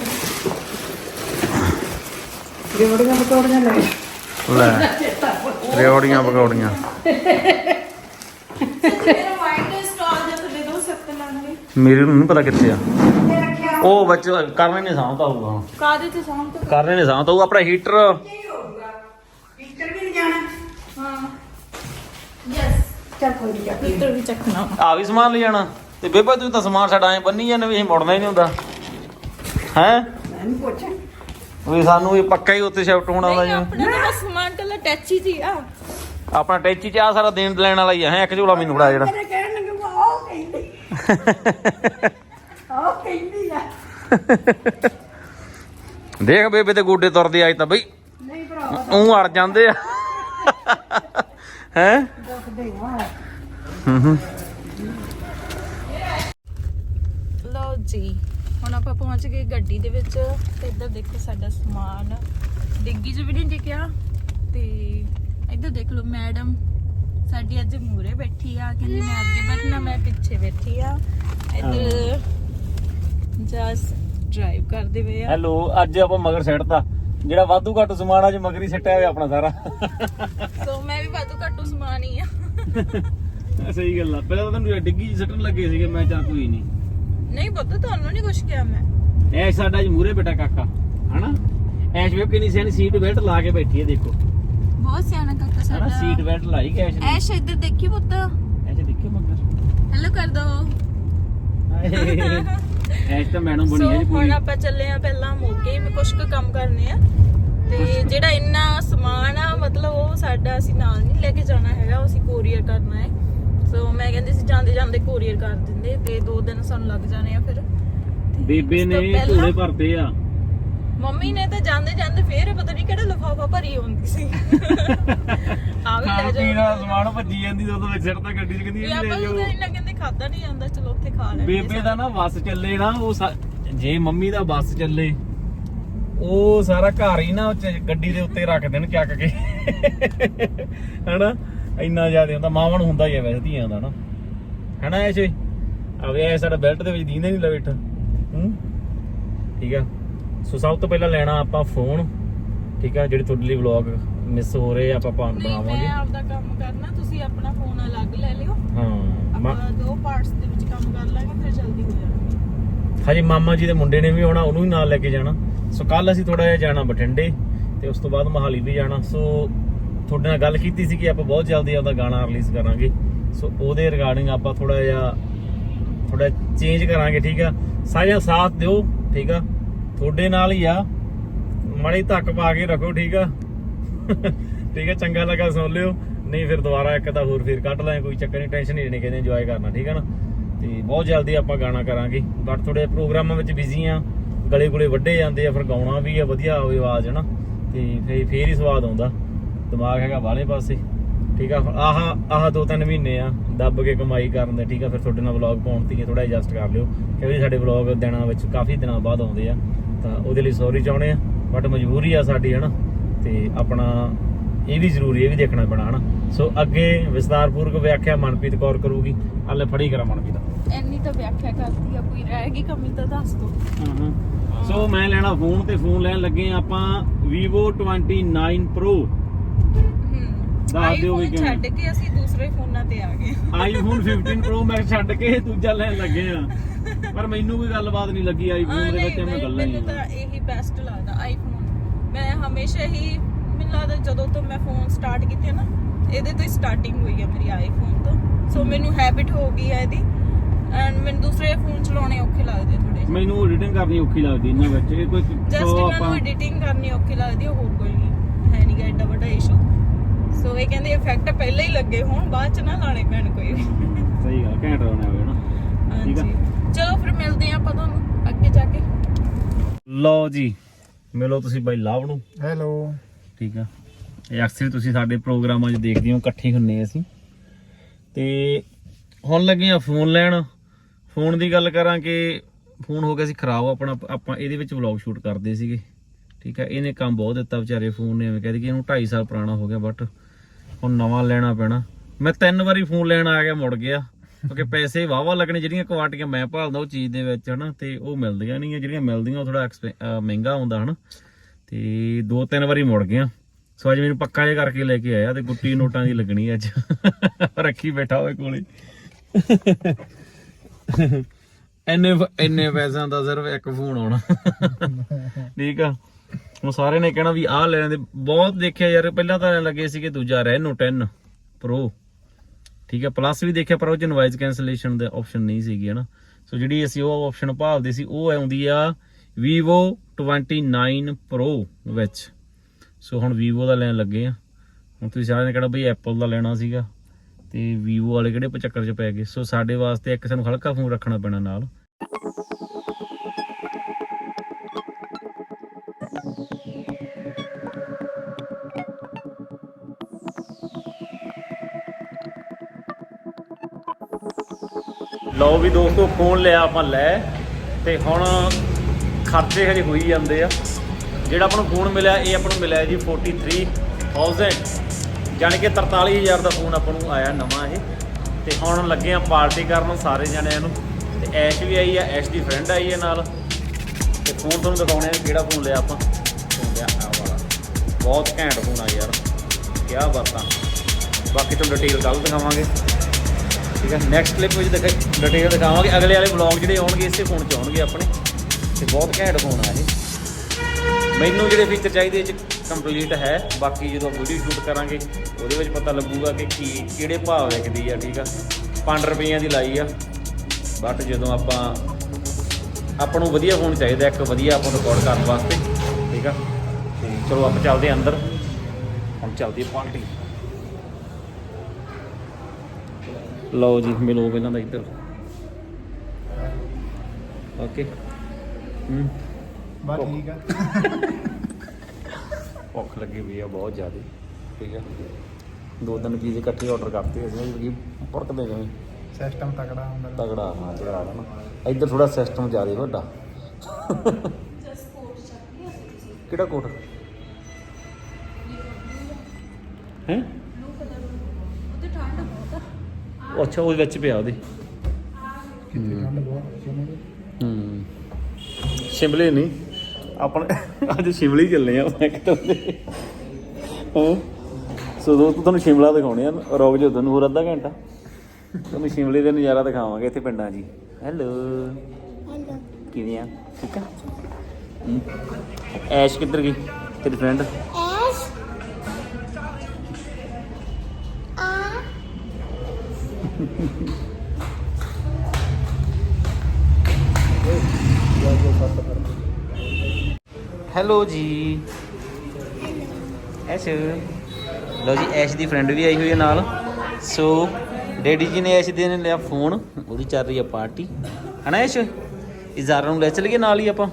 ਰਿਵੜੀਆਂ ਪਕੌੜੀਆਂ ਲੈ। ਲੈ ਰਿਓੜੀਆਂ ਪਕੌੜੀਆਂ। ਮੇਰੇ ਨੂੰ ਨਹੀਂ ਪਤਾ ਕਿੱਥੇ ਆ। ਉਹ ਬੱਚ ਕਰਨੇ ਨੇ ਸਾਂਭਤਾ ਹੋਊਗਾ। ਹੁਣ ਕਾਦੇ ਤੇ ਤੋਂ? ਕਰਨੇ ਨੇ ਸਾਂਭਤਾ ਹੋਊ ਆਪਣਾ ਹੀਟਰ ਕੀ ਹੋਊਗਾ? ਟੀਚਰ ਵੀ ਨਹੀਂ ਜਾਣਾ? ਹਾਂ। ਯੈਸ ਚੱਲ ਕੋਈ ਨਹੀਂ ਜਾ ਹੀਟਰ ਵੀ ਚੱਕਣਾ ਆ ਵੀ ਸਮਾਨ ਲੈ ਜਾਣਾ। ਤੇ ਬੇਬੇ ਤੂੰ ਤਾਂ ਸਮਾਨ ਸਾਡਾ ਐ ਬੰਨੀ ਜਾਂਦੇ ਵੀ ਅਸੀਂ ਮੁੜਨਾ ਹੀ ਨਹੀਂ ਹੁੰਦਾ। ਹੈ? ਮੈਨੂੰ ਪੁੱਛ ਵੀ ਸਾਨੂੰ ਵੀ ਪੱਕਾ ਹੀ ਉੱਥੇ ਸ਼ਿਫਟ ਹੋਣਾ ਹੁੰਦਾ ਨਹੀਂ ਜਿਵੇਂ ਆਪਣੇ ਤਾਂ ਬਸ ਸਮਾਨ ਕੱਲਾ ਟੈਚੀ ਜੀ ਆ। ਆਪਣਾ ਟੈਚੀ ਚ ਆ ਸਾਰਾ ਦੇਣ ਲੈਣ ਵਾਲਾ ਹੀ ਆ ਹੈ? ਇੱਕ ਝੋਲਾ ਮੈਨੂੰ ਫੜਾ ਜਿਹੜਾ ਮੇਰੇ ਕਹਿਣ ਲੱਗੇ ਵਾ ਉਹ ਕਹਿੰਦੀ ਉਹ ਕਹਿੰਦੀ ਆ ਦੇਖ ਬੇਬੇ ਤੇ ਗੋਡੇ ਤੁਰਦੇ ਅੱਜ ਤਾਂ ਬਈ। ਨਹੀਂ ਭਰਾ ਉਹ ਅੜ ਜਾਂਦੇ ਆ। ਹੈ? ਦੱਸਦੇ ਆ ਹੂੰ ਹੂੰ ਲਓ ਜੀ ਹੁਣ ਆਪਾਂ ਪਹੁੰਚ ਗਏ ਗੱਡੀ ਦੇ ਵਿੱਚ ਤੇ ਇੱਧਰ ਦੇਖੋ ਸਾਡਾ ਸਮਾਨ। ਡਿੱਗੀ 'ਚ ਵੀ ਨਹੀਂ ਟਿਕਿਆ ਤੇ ਇੱਧਰ ਦੇਖ ਲਓ ਮੈਡਮ ਸਾਡੀ ਅੱਜ ਮੂਰੇ ਬੈਠੀ ਆ ਕਹਿੰਦੀ ਮੈਂ ਅੱਗੇ ਬੈਠਣਾ ਮੈਂ ਪਿੱਛੇ ਬੈਠੀ ਆ। ਇੱਧਰ ਜਸ ਡਰਾਈਵ ਕਰਦੇ ਪਏ ਆ। ਹੈਲੋ ਅੱਜ ਆਪਾਂ ਮਗਰ ਸਿੱਟਤਾ। ਜਿਹੜਾ ਵਾਧੂ ਘੱਟ ਸਮਾਨ ਅੱਜ ਮਗਰ ਸਿੱਟਿਆ ਹੋਇਆ ਆਪਣਾ ਸਾਰਾ। ਸੋ ਮੈਂ ਵੀ ਵਾਧੂ ਘੱਟੂ ਸਮਾਨ ਹੀ ਆ। ਸਹੀ ਗੱਲ ਆ। ਪਹਿਲਾਂ ਤਾਂ ਤੁਹਾਨੂੰ ਡਿੱਗੀ ਜੀ ਸਿੱਟਣ ਲੱਗੇ ਸੀਗੇ ਮੈਂ ਚੱਲ ਕੋਈ ਨਹੀਂ ਨਹੀਂ ਪੁੱਤ ਤੁਹਾਨੂੰ ਨਹੀਂ ਕੁਝ ਕਿਹਾ ਮੈਂ। ਐ ਸਾਡਾ ਜੀ ਮੂਰੇ ਬੇਟਾ ਕਾਕਾ ਹਨਾ? ਐਸ਼ ਵੇਖ ਕਿੰਨੀ ਸਿਆਣੀ ਸੀਟ ਬੈਲਟ ਲਾ ਕੇ ਬੈਠੀ ਹੈ ਦੇਖੋ। ਬਹੁਤ ਸਿਆਣਾ ਕਾਕਾ ਹਨਾ ਸੀਟ ਸਾਡਾ ਬੈਲਟ ਲਾਈ ਗੈਸ਼ ਨੇ। ਐਸ਼ ਇੱਧਰ ਦੇਖੀ ਪੁੱਤ। ਐਸੇ ਦੇਖਿਓ ਮਗਰ। ਹੈਲੋ ਕਰ ਦੋ। ਐਸ਼ ਤਾਂ ਮੈਡਮ ਸੋ ਬਣੀ ਹੈ ਜੀ ਹੁਣ ਪੂਰੀ। ਆਪਾਂ ਚੱਲੇ ਆ ਪਹਿਲਾਂ ਮੋਗੇ ਮੈਂ ਕੁਝ ਕੁ ਕੰਮ ਕਰਨੇ ਆ। ਤੇ ਜਿਹੜਾ ਇੰਨਾ ਸਮਾਨ ਆ ਮਤਲਬ ਉਹ ਸਾਡਾ ਅਸੀਂ ਨਾਲ ਨਹੀਂ ਲੈ ਕੇ ਜਾਣਾ ਹੈਗਾ ਉਹ ਅਸੀਂ ਕੋਰੀਅਰ ਕਰਨਾ ਹੈ। ਸੋ ਮੈਂ ਕਹਿੰਦੀ ਸੀ ਜਾਂਦੇ ਜਾਂਦੇ ਕੋਰੀਅਰ ਕਰ ਦਿੰਦੇ ਤੇ ਦੋ ਦਿਨ ਸਾਨੂੰ ਲੱਗ ਜਾਣੇ ਆ ਫਿਰ। ਬੇਬੇ ਨੇ ਝੋਲੇ ਭਰਤੇ ਆ। ਮੰਮੀ ਨੇ ਤਾਂ ਜਾਂਦੇ ਜਾਂਦੇ ਫੇਰ ਪਤਾ ਨਹੀਂ ਕਿਹੜਾ ਲਫਾਫਾ ਭਰੀ ਹੁੰਦੀ ਸੀ। ਆ ਵੀ ਲੈ ਖਾਣ ਪੀਣ ਜਾਓ ਸਮਾਨ ਭੱਜੀ ਜਾਂਦੀ ਉਦੋਂ ਵਿੱਚ ਸਿੱਟਦਾ ਗੱਡੀ 'ਚ ਕਹਿੰਦੀ ਵੀ ਇਹ ਲੈ ਨੂੰ ਤਾਂ ਜਾਓ ਇੰਨਾ ਕਹਿੰਦੇ ਖਾਦਾ ਨਹੀਂ ਜਾਂਦਾ ਚਲੋ ਉੱਥੇ ਖਾ ਲੈਂਦੇ ਬੇਬੇ ਦਾ ਨਾ ਬੱਸ ਚੱਲੇ ਨਾ ਉਹ ਸਾ- ਜੇ ਮੰਮੀ ਦਾ ਬੱਸ ਚੱਲੇ ਉਹ ਸਾਰਾ ਘਰ ਹੀ ਨਾ ਉਹ 'ਚ ਗੱਡੀ ਦੇ ਉੱਤੇ ਰੱਖ ਦੇਣ ਚੱਕ ਕੇ। ਹਨਾ? ਇੰਨਾ ਜ਼ਿਆਦਾ ਹੁੰਦਾ ਮਾਵਾਂ ਨੂੰ ਹੁੰਦਾ ਹੀ ਆ ਵੈਸੇ ਧੀਆਂ ਦਾ ਨਾ। ਹਨਾ ਐਸੇ? ਆਵੇ ਐ ਸਾਡਾ ਬੈਲਟ ਦੇ ਵਿੱਚ ਦੀਂਦੇ ਨਹੀਂ ਲਵੇਟ ਹੂੰ? ਠੀਕ ਆ। ਸੋ ਸਭ ਤੋਂ ਪਹਿਲਾਂ ਲੈਣਾ ਆਪਾਂ ਫੋਨ ਠੀਕ ਆ ਜਿਹੜੀ ਤੁਹਾਡੇ ਲਈ ਵਲੌਗ ਮਿਸ ਹੋ ਰਹੇ ਆ, ਆਪਾਂ ਪਾਣ ਬਣਾਵਾਂਗੇ। ਮੈਂ ਆਪਦਾ ਕੰਮ ਕਰਨਾ ਤੁਸੀਂ ਆਪਣਾ ਫੋਨ ਅਲੱਗ ਲੈ ਲਿਓ। ਹਾਂ ਆਪਾਂ ਦੋ ਪਾਰਟਸ ਦੇ ਵਿੱਚ ਕੰਮ ਕਰ ਲਾਂਗੇ ਫਿਰ ਜਲਦੀ ਹੋ ਜਾਣਗੇ। ਹਜੇ ਮਾਮਾ ਜੀ ਦੇ ਮੁੰਡੇ ਨੇ ਵੀ ਆਉਣਾ ਉਹਨੂੰ ਵੀ ਨਾਲ ਲੈ ਕੇ ਜਾਣਾ। ਸੋ ਕੱਲ ਅਸੀਂ ਥੋੜਾ ਜਿਹਾ ਜਾਣਾ ਬਠਿੰਡੇ ਤੇ ਉਸ ਤੋਂ ਬਾਅਦ ਮਹਾਲੀ ਵੀ ਜਾਣਾ। ਸੋ ਤੁਹਾਡੇ ਨਾਲ ਗੱਲ ਕੀਤੀ ਸੀ ਕਿ ਆਪਾਂ ਬਹੁਤ ਜਲਦੀ ਆਪਦਾ ਗਾਣਾ ਰਿਲੀਜ਼ ਕਰਾਂਗੇ। ਸੋ ਉਹਦੇ ਰਿਗਾਰਡਿੰਗ ਆਪਾਂ ਥੋੜਾ ਜਿਹਾ ਥੋੜਾ ਚੇਂਜ ਕਰਾਂਗੇ ਠੀਕ ਆ? ਸਾਰਿਆਂ ਸਾਥ ਦਿਓ ਠੀਕ ਆ? ਤੁਹਾਡੇ ਨਾਲ ਹੀ ਆ। ਮੜੀ ਧੱਕ ਪਾ ਕੇ ਰੱਖੋ, ਠੀਕ ਆ? ਠੀਕ ਆ, ਚੰਗਾ ਲੱਗਾ ਸੁਣ ਲਿਓ। ਨਹੀਂ ਫਿਰ ਦੁਬਾਰਾ ਇੱਕ ਤਾਂ ਹੋਰ ਫਿਰ ਕੱਢ ਲਾਂਗੇ, ਕੋਈ ਚੱਕਰ ਨਹੀਂ ਟੈਨਸ਼ਨ ਨਹੀਂ ਲੈਣੀ ਕਹਿੰਦੇ ਇੰਜੋਏ ਕਰਨਾ, ਠੀਕ ਆ ਨਾ? ਤੇ ਬਹੁਤ ਜਲਦੀ ਆਪਾਂ ਗਾਣਾ ਕਰਾਂਗੇ। ਬਟ ਥੋੜੇ ਪ੍ਰੋਗਰਾਮਾਂ ਵਿੱਚ ਬਿਜ਼ੀ ਆ, ਗਲੇ ਗੁਲੇ ਵੱਡੇ ਜਾਂਦੇ ਆ, ਫਿਰ ਗਾਉਣਾ ਵੀ ਆ, ਵਧੀਆ ਹੋਵੇ ਆਵਾਜ਼, ਹਨਾ? ਤੇ ਫੇਰ ਫੇਰ ਹੀ ਸਵਾਦ ਆਉਂਦਾ। ਦਿਮਾਗ ਹੈਗਾ ਬਾਹਲੇ ਪਾਸੇ, ਠੀਕ ਆ? ਆਹ ਆਹ ਦੋ ਤਿੰਨ ਮਹੀਨੇ ਆ, ਦੱਬ ਕੇ ਕਮਾਈ ਕਰਨ ਦੇ, ਠੀਕ ਆ? ਫਿਰ ਤੁਹਾਡੇ ਨਾਲ ਵਲੌਗ ਪਾਉਣ ਤੇ ਥੋੜਾ ਐਡਜਸਟ ਕਰ ਲਿਓ। ਕਿਉਂਕਿ ਸਾਡੇ ਵਲੌਗ ਦਿਨਾਂ ਵਿੱਚ ਕਾਫੀ ਦਿਨਾਂ ਬਾਅਦ ਆਉਂਦੇ ਆ। ਤਾਂ ਉਹਦੇ ਲਈ ਸੌਰੀ ਚਾਹੁੰਦੇ ਆ ਬਟ ਮਜਬੂਰੀ ਆ ਸਾਡੀ ਹਨਾ? ਤੇ ਆਪਣਾ ਇਹ ਵੀ ਜ਼ਰੂਰੀ ਇਹ ਵੀ ਦੇਖਣਾ ਪੈਣਾ ਹਨਾ? ਸੋ ਅੱਗੇ ਵਿਸਤਾਰਪੂਰਵਕ ਵਿਆਖਿਆ ਮਨਪ੍ਰੀਤ ਕੌਰ ਕਰੂਗੀ। ਹਾਲੇ ਫੜੀ ਕਰਾਂ ਮਨਪ੍ਰੀਤ। ਇੰਨੀ ਤਾਂ ਵਿਆਖਿਆ ਕਰਤੀ ਆ ਕੋਈ ਰਹਿ ਗਈ ਕਮੀ ਤਾਂ ਦੱਸ ਦੋ। ਸੋ ਮੈਂ ਲੈਣਾ ਫੋਨ ਤੇ ਫੋਨ ਲੈਣ ਲੱਗੇ ਆਪਾਂ Vivo 29 Pro ਦੱਸ ਦਿਓ ਵੀ ਆਈਫੋਨ ਕਿਵੇਂ। ਛੱਡ ਕੇ ਅਸੀਂ ਦੂਸਰੇ ਫੋਨਾਂ ਤੇ ਆ ਗਏ। ਆਈਫੋਨ 15 Pro Max ਛੱਡ ਕੇ ਦੂਜਾ ਲੈਣ ਲੱਗੇ ਆ। ਪਰ ਮੈਨੂੰ ਕੋਈ ਗੱਲਬਾਤ ਨਹੀਂ ਲੱਗੀ ਆਈਫੋਨ ਦੇ ਨਹੀਂ, ਵਿੱਚ ਮੈਂ ਮੈਂ- ਗੱਲਾਂ ਹੀ ਮੈਨੂੰ ਤਾਂ ਇਹੀ ਬੈਸਟ ਲੱਗਦਾ ਆਈਫੋਨ ਮੈਂ ਹਮੇਸ਼ਾ ਹੀ ਮੈਨੂੰ ਲੱਗਦਾ ਜਦੋਂ ਤੋਂ ਮੈਂ ਫੋਨ ਸਟਾਰਟ ਕੀਤੇ ਨਾ ਇਹਦੇ ਤੋਂ ਹੀ ਸਟਾਰਟਿੰਗ ਹੋਈ ਹੈ ਮੇਰੀ ਆਈਫੋਨ ਤੋਂ। ਸੋ ਮੈਨੂੰ ਹੈਬਿਟ ਹੋ ਗਈ ਹੈ ਇਹਦੀ। ਐਂਡ ਮੈਨੂੰ ਦੂਸਰੇ ਫੋਨ ਚਲਾਉਣੇ ਔਖੇ ਲੱਗਦੇ ਥੋੜੇ ਮੈਨੂੰ ਐਡੀਟਿੰਗ ਕਰਨੀ ਔਖੀ ਲੱਗਦੀ ਇਹਨਾਂ ਵਿੱਚ ਇਹ ਕੋਈ ਜਸਟ ਸੋ ਇਹਨਾਂ ਆਪਾਂ ਨੂੰ ਐਡੀਟਿੰਗ ਕਰਨੀ ਔਖੀ ਲੱਗਦੀ ਹੋਰ ਕੋਈ ਹੈ ਨਹੀਂ ਗਾ ਐਡਾ ਵੱਡਾ ਇਸ਼ੂ ਸੋ ਇਹ ਕਹਿੰਦੇ ਇਫੈਕਟ ਪਹਿਲਾਂ ਹੀ ਲੱਗੇ ਹੋਣ ਬਾਅਦ ਚ ਨਾ ਲਾਣੇ ਪੈਣ ਕੋਈ। ਸਹੀ ਗੱਲ ਘੈਂਟ ਹੋਣਾ ਹੋਵੇ ਨਾ। ਠੀਕ ਆ। ਚਲੋ ਫਿਰ ਮਿਲਦੇ ਹਾਂ ਆਪਾਂ ਤੁਹਾਨੂੰ ਅੱਗੇ ਜਾ ਕੇ। ਲਓ ਜੀ ਮਿਲੋ ਤੁਸੀਂ ਬਾਈ ਲਾਭ ਨੂੰ ਹੈਲੋ। ਠੀਕ ਆ। ਇਹ ਅਕਸਰ ਤੁਸੀਂ ਸਾਡੇ ਪ੍ਰੋਗਰਾਮਾਂ 'ਚ ਦੇਖਦੇ ਹੋ ਇਕੱਠੇ ਹੁੰਨੇ ਅਸੀਂ। ਤੇ ਹੁਣ ਲੱਗੇ ਆ ਫੋਨ ਲੈਣ। ਫੋਨ ਦੀ ਗੱਲ ਕਰਾਂ ਕਿ ਫੋਨ ਹੋ ਗਿਆ ਸੀ ਖਰਾਬ ਆਪਣਾ ਆਪਾਂ ਇਹਦੇ ਵਿੱਚ ਵਲੌਗ ਸ਼ੂਟ ਕਰਦੇ ਸੀਗੇ। ਠੀਕ ਆ ਇਹਨੇ ਕੰਮ ਬਹੁਤ ਦਿੱਤਾ ਵਿਚਾਰੇ ਫੋਨ ਨੇ ਐਵੇਂ ਕਹਿੰਦੇ ਕਿ ਇਹਨੂੰ 2.5 ਸਾਲ ਪੁਰਾਣਾ ਹੋ ਗਿਆ ਬਟ ਹੁਣ ਨਵਾਂ ਲੈਣਾ ਪੈਣਾ। ਮੈਂ ਤਿੰਨ ਵਾਰੀ ਫੋਨ ਲੈਣ ਆ ਗਿਆ ਮੁੜ ਗਿਆ। ਕਿਉਂਕਿ ਪੈਸੇ ਵਾਵਾ ਲੱਗਣੇ ਜਿਹੜੀਆਂ ਕੁਆਟੀਆਂ ਮੈਂ ਭਾਲਦਾ ਉਹ ਚੀਜ਼ ਦੇ ਵਿੱਚ ਹਨਾ ਤੇ ਉਹ ਮਿਲਦੀਆਂ ਨਹੀਂ ਜਿਹੜੀਆਂ ਮਿਲਦੀਆਂ ਉਹ ਥੋੜਾ ਮਹਿੰਗਾ ਆਉਂਦਾ ਹਨਾ। ਤੇ ਦੋ ਤਿੰਨ ਵਾਰੀ ਮੁੜ ਗਿਆ ਸੋ ਅੱਜ ਮੈਨੂੰ ਪੱਕਾ ਜਿਹਾ ਕਰਕੇ ਲੈ ਕੇ ਆਇਆ ਤੇ ਗੁੱਟੀ ਨੋਟਾਂ ਦੀ ਲੱਗਣੀ ਅੱਜ। ਰੱਖੀ ਬੈਠਾ ਹੋਏ ਕੋਲੇ। ਇੰਨੇ ਇੰਨੇ ਪੈਸਿਆਂ ਦਾ ਸਿਰਫ ਇੱਕ ਫੋਨ ਆਉਣਾ। ਠੀਕ ਆ। ਹੁਣ ਸਾਰੇ ਨੇ ਕਹਿਣਾ ਵੀ ਆਹ ਲੈਣ ਦੇ ਬਹੁਤ ਦੇਖਿਆ ਯਾਰ ਪਹਿਲਾਂ ਤਾਂ ਲੱਗੇ ਸੀ ਕਿ ਦੂਜਾ ਰੈਨੋ 10 ਪ੍ਰੋ। ਠੀਕ ਹੈ ਪਲੱਸ ਵੀ ਦੇਖਿਆ ਪਰ ਉਹ ਚ ਨੋਇਜ਼ ਕੈਂਸਲੇਸ਼ਨ ਦਾ ਆਪਸ਼ਨ ਨਹੀਂ ਸੀਗੀ, ਹਨਾ। ਸੋ ਜਿਹੜੀ ਅਸੀਂ ਉਹ ਆਪਸ਼ਨ ਭਾਲਦੇ ਸੀ, ਉਹ ਆਉਂਦੀ ਆ Vivo 29 Pro ਵਿੱਚ। ਸੋ ਹੁਣ Vivo ਦਾ ਲੈਣ ਲੱਗੇ ਆ। ਹੁਣ ਤੁਸੀਂ ਸਾਰਿਆਂ ਨੇ ਕਹਿਣਾ ਬਈ Apple ਦਾ ਲੈਣਾ ਸੀਗਾ, ਤੇ Vivo ਵਾਲੇ ਕਿਹੜੇ ਚੱਕਰ 'ਚ ਪੈ ਗਏ? ਸੋ ਸਾਡੇ ਵਾਸਤੇ ਇੱਕ ਸਾਨੂੰ ਹਲਕਾ ਫੋਨ ਰੱਖਣਾ ਪੈਣਾ ਨਾਲ। ਲਓ ਵੀ ਦੋਸਤੋ ਫੋਨ ਲਿਆ ਆਪਾਂ ਲੈ। ਤੇ ਹੁਣ ਖਰਚੇ ਹਜੇ ਹੋਈ ਜਾਂਦੇ ਆ। ਜਿਹੜਾ ਆਪਾਂ ਨੂੰ ਫੋਨ ਮਿਲਿਆ, ਇਹ ਆਪਾਂ ਨੂੰ ਮਿਲਿਆ ਜੀ 43000 ਜਾਣੀ ਕਿ 43000 ਦਾ ਫੋਨ ਆਪਾਂ ਨੂੰ ਆਇਆ ਨਵਾਂ ਇਹ। ਤੇ ਹੁਣ ਲੱਗੇ ਆ ਪਾਰਟੀ ਕਰਨ ਸਾਰੇ ਜਣਿਆਂ ਨੂੰ। ਤੇ ਐਸ਼ ਵੀ ਆਈ ਆ, ਐਸ਼ ਦੀ ਫਰੈਂਡ ਆਈ ਹੈ ਨਾਲ। ਤੇ ਫੋਨ ਤੁਹਾਨੂੰ ਦਿਖਾਉਣੇ ਆ ਕਿਹੜਾ ਫੋਨ ਲਿਆ ਆਪਾਂ। ਫੋਨ ਲਿਆ ਆ ਵਾਲਾ। ਬਹੁਤ ਘੈਂਟ ਫੋਨ ਆ ਯਾਰ। ਕੀ ਬਾਤਾਂ। ਬਾਕੀ ਤੁਹਾਨੂੰ ਡਿਟੇਲ ਕੱਲ ਦਿਖਾਵਾਂਗੇ। ਠੀਕ ਹੈ। ਨੈਕਸਟ ਕਲਿੱਪ ਵਿੱਚ ਦਿਖਾ ਡਿਟੇਲ ਦਿਖਾਵਾਂਗੇ। ਅਗਲੇ ਵਾਲੇ ਵਲੌਗ ਜਿਹੜੇ ਆਉਣਗੇ, ਇਸੇ ਫੋਨ 'ਚ ਆਉਣਗੇ ਆਪਣੇ। ਤੇ ਬਹੁਤ ਘੈਂਟ ਫੋਨ ਆ ਇਹ। ਮੈਨੂੰ ਜਿਹੜੇ ਫੀਚਰ ਚਾਹੀਦੇ ਇਹ 'ਚ ਕੰਪਲੀਟ ਹੈ। ਬਾਕੀ ਜਦੋਂ ਵੀਡੀਓ ਸ਼ੂਟ ਕਰਾਂਗੇ, ਉਹਦੇ ਵਿੱਚ ਪਤਾ ਲੱਗੂਗਾ ਕਿ ਕੀ ਕਿਹੜੇ ਭਾਅ ਵਿਕਦੀ ਆ, ਠੀਕ ਆ। 5 ਰੁਪਈਆਂ ਦੀ ਲਾਈ ਆ। ਬਟ ਜਦੋਂ ਆਪਾਂ ਆਪਾਂ ਨੂੰ ਵਧੀਆ ਫੋਨ ਚਾਹੀਦਾ, ਇੱਕ ਵਧੀਆ ਆਪਾਂ ਰਿਕਾਰਡ ਕਰਨ ਵਾਸਤੇ, ਠੀਕ ਆ। ਤੇ ਚਲੋ, ਆਪਾਂ ਚੱਲਦੇ ਹਾਂ ਅੰਦਰ। ਹੁਣ ਚੱਲਦੀ ਹੈ ਪਾਰਟੀ ਲਓ ਜੀ ਮਿਲੋ ਪਹਿਲਾਂ ਦਾ ਇੱਧਰ। ਓਕੇ। ਹੂੰ। ਬਸ ਠੀਕ ਆ। ਭੁੱਖ ਲੱਗੀ ਹੋਈ ਆ ਬਹੁਤ ਜ਼ਿਆਦਾ। ਠੀਕ ਆ। ਦੋ ਤਿੰਨ ਪੀਜ਼ੇ ਇਕੱਠੇ ਆਰਡਰ ਕਰਤੇ ਅਸੀਂ ਵੀ ਪਰਕਦੇ ਜਿਵੇਂ। ਸਿਸਟਮ ਤਕੜਾ ਹੁੰਦਾ। ਤਗੜਾ ਹਾਂ ਤਗੜਾ ਨਾ। ਇੱਧਰ ਥੋੜਾ ਸਿਸਟਮ ਜ਼ਿਆਦਾ ਵੱਡਾ। ਕਿਹੜਾ ਕੋਟ ਹੈ? ਅੱਛਾ ਉਹਦੇ ਵਿੱਚ ਪਿਆ ਉਹਦੇ। ਹੂੰ। ਸ਼ਿਮਲੇ ਨਹੀਂ। ਆਪਣੇ ਅੱਜ ਸ਼ਿਮਲੇ ਚੱਲੇ ਆ ਮੈਂ ਕਿਤੇ। ਹਾਂ। ਸੋ ਦੋਸਤੋ ਤੁਹਾਨੂੰ ਸ਼ਿਮਲਾ ਦਿਖਾਉਣੇ ਆ। ਰੋਕ ਜੋ ਤੁਹਾਨੂੰ ਹੋਰ ਅੱਧਾ ਘੰਟਾ। ਤੁਹਾਨੂੰ ਸ਼ਿਮਲੇ ਦਾ ਨਜ਼ਾਰਾ ਦਿਖਾਵਾਂਗੇ ਇੱਥੇ ਪਿੰਡਾਂ ਜੀ ਹੈਲੋ। ਹੈਲੋ। ਕਿਵੇਂ ਆ? ਠੀਕ ਆ। ਐਸ਼ ਕਿੱਧਰ ਗਈ? ਤੇਰੀ ਫਰੈਂਡ ਹੈਲੋ ਜੀ। ਐਸ਼। ਲਓ ਜੀ, ਐਸ਼ ਦੀ ਫਰੈਂਡ ਵੀ ਆਈ ਹੋਈ ਹੈ ਨਾਲ। ਸੋ, ਡੈਡੀ ਜੀ ਨੇ ਐਸ਼ ਦੇ ਨੇ ਲਿਆ ਫੋਨ ਉਹਦੀ ਚੱਲ ਰਹੀ ਆ ਪਾਰਟੀ ਹਨਾ ਐਸ਼? ਇਜ਼ਾਰਾ ਨੂੰ ਲੈ ਚੱਲ ਗਏ ਨਾਲ ਹੀ ਆਪਾਂ,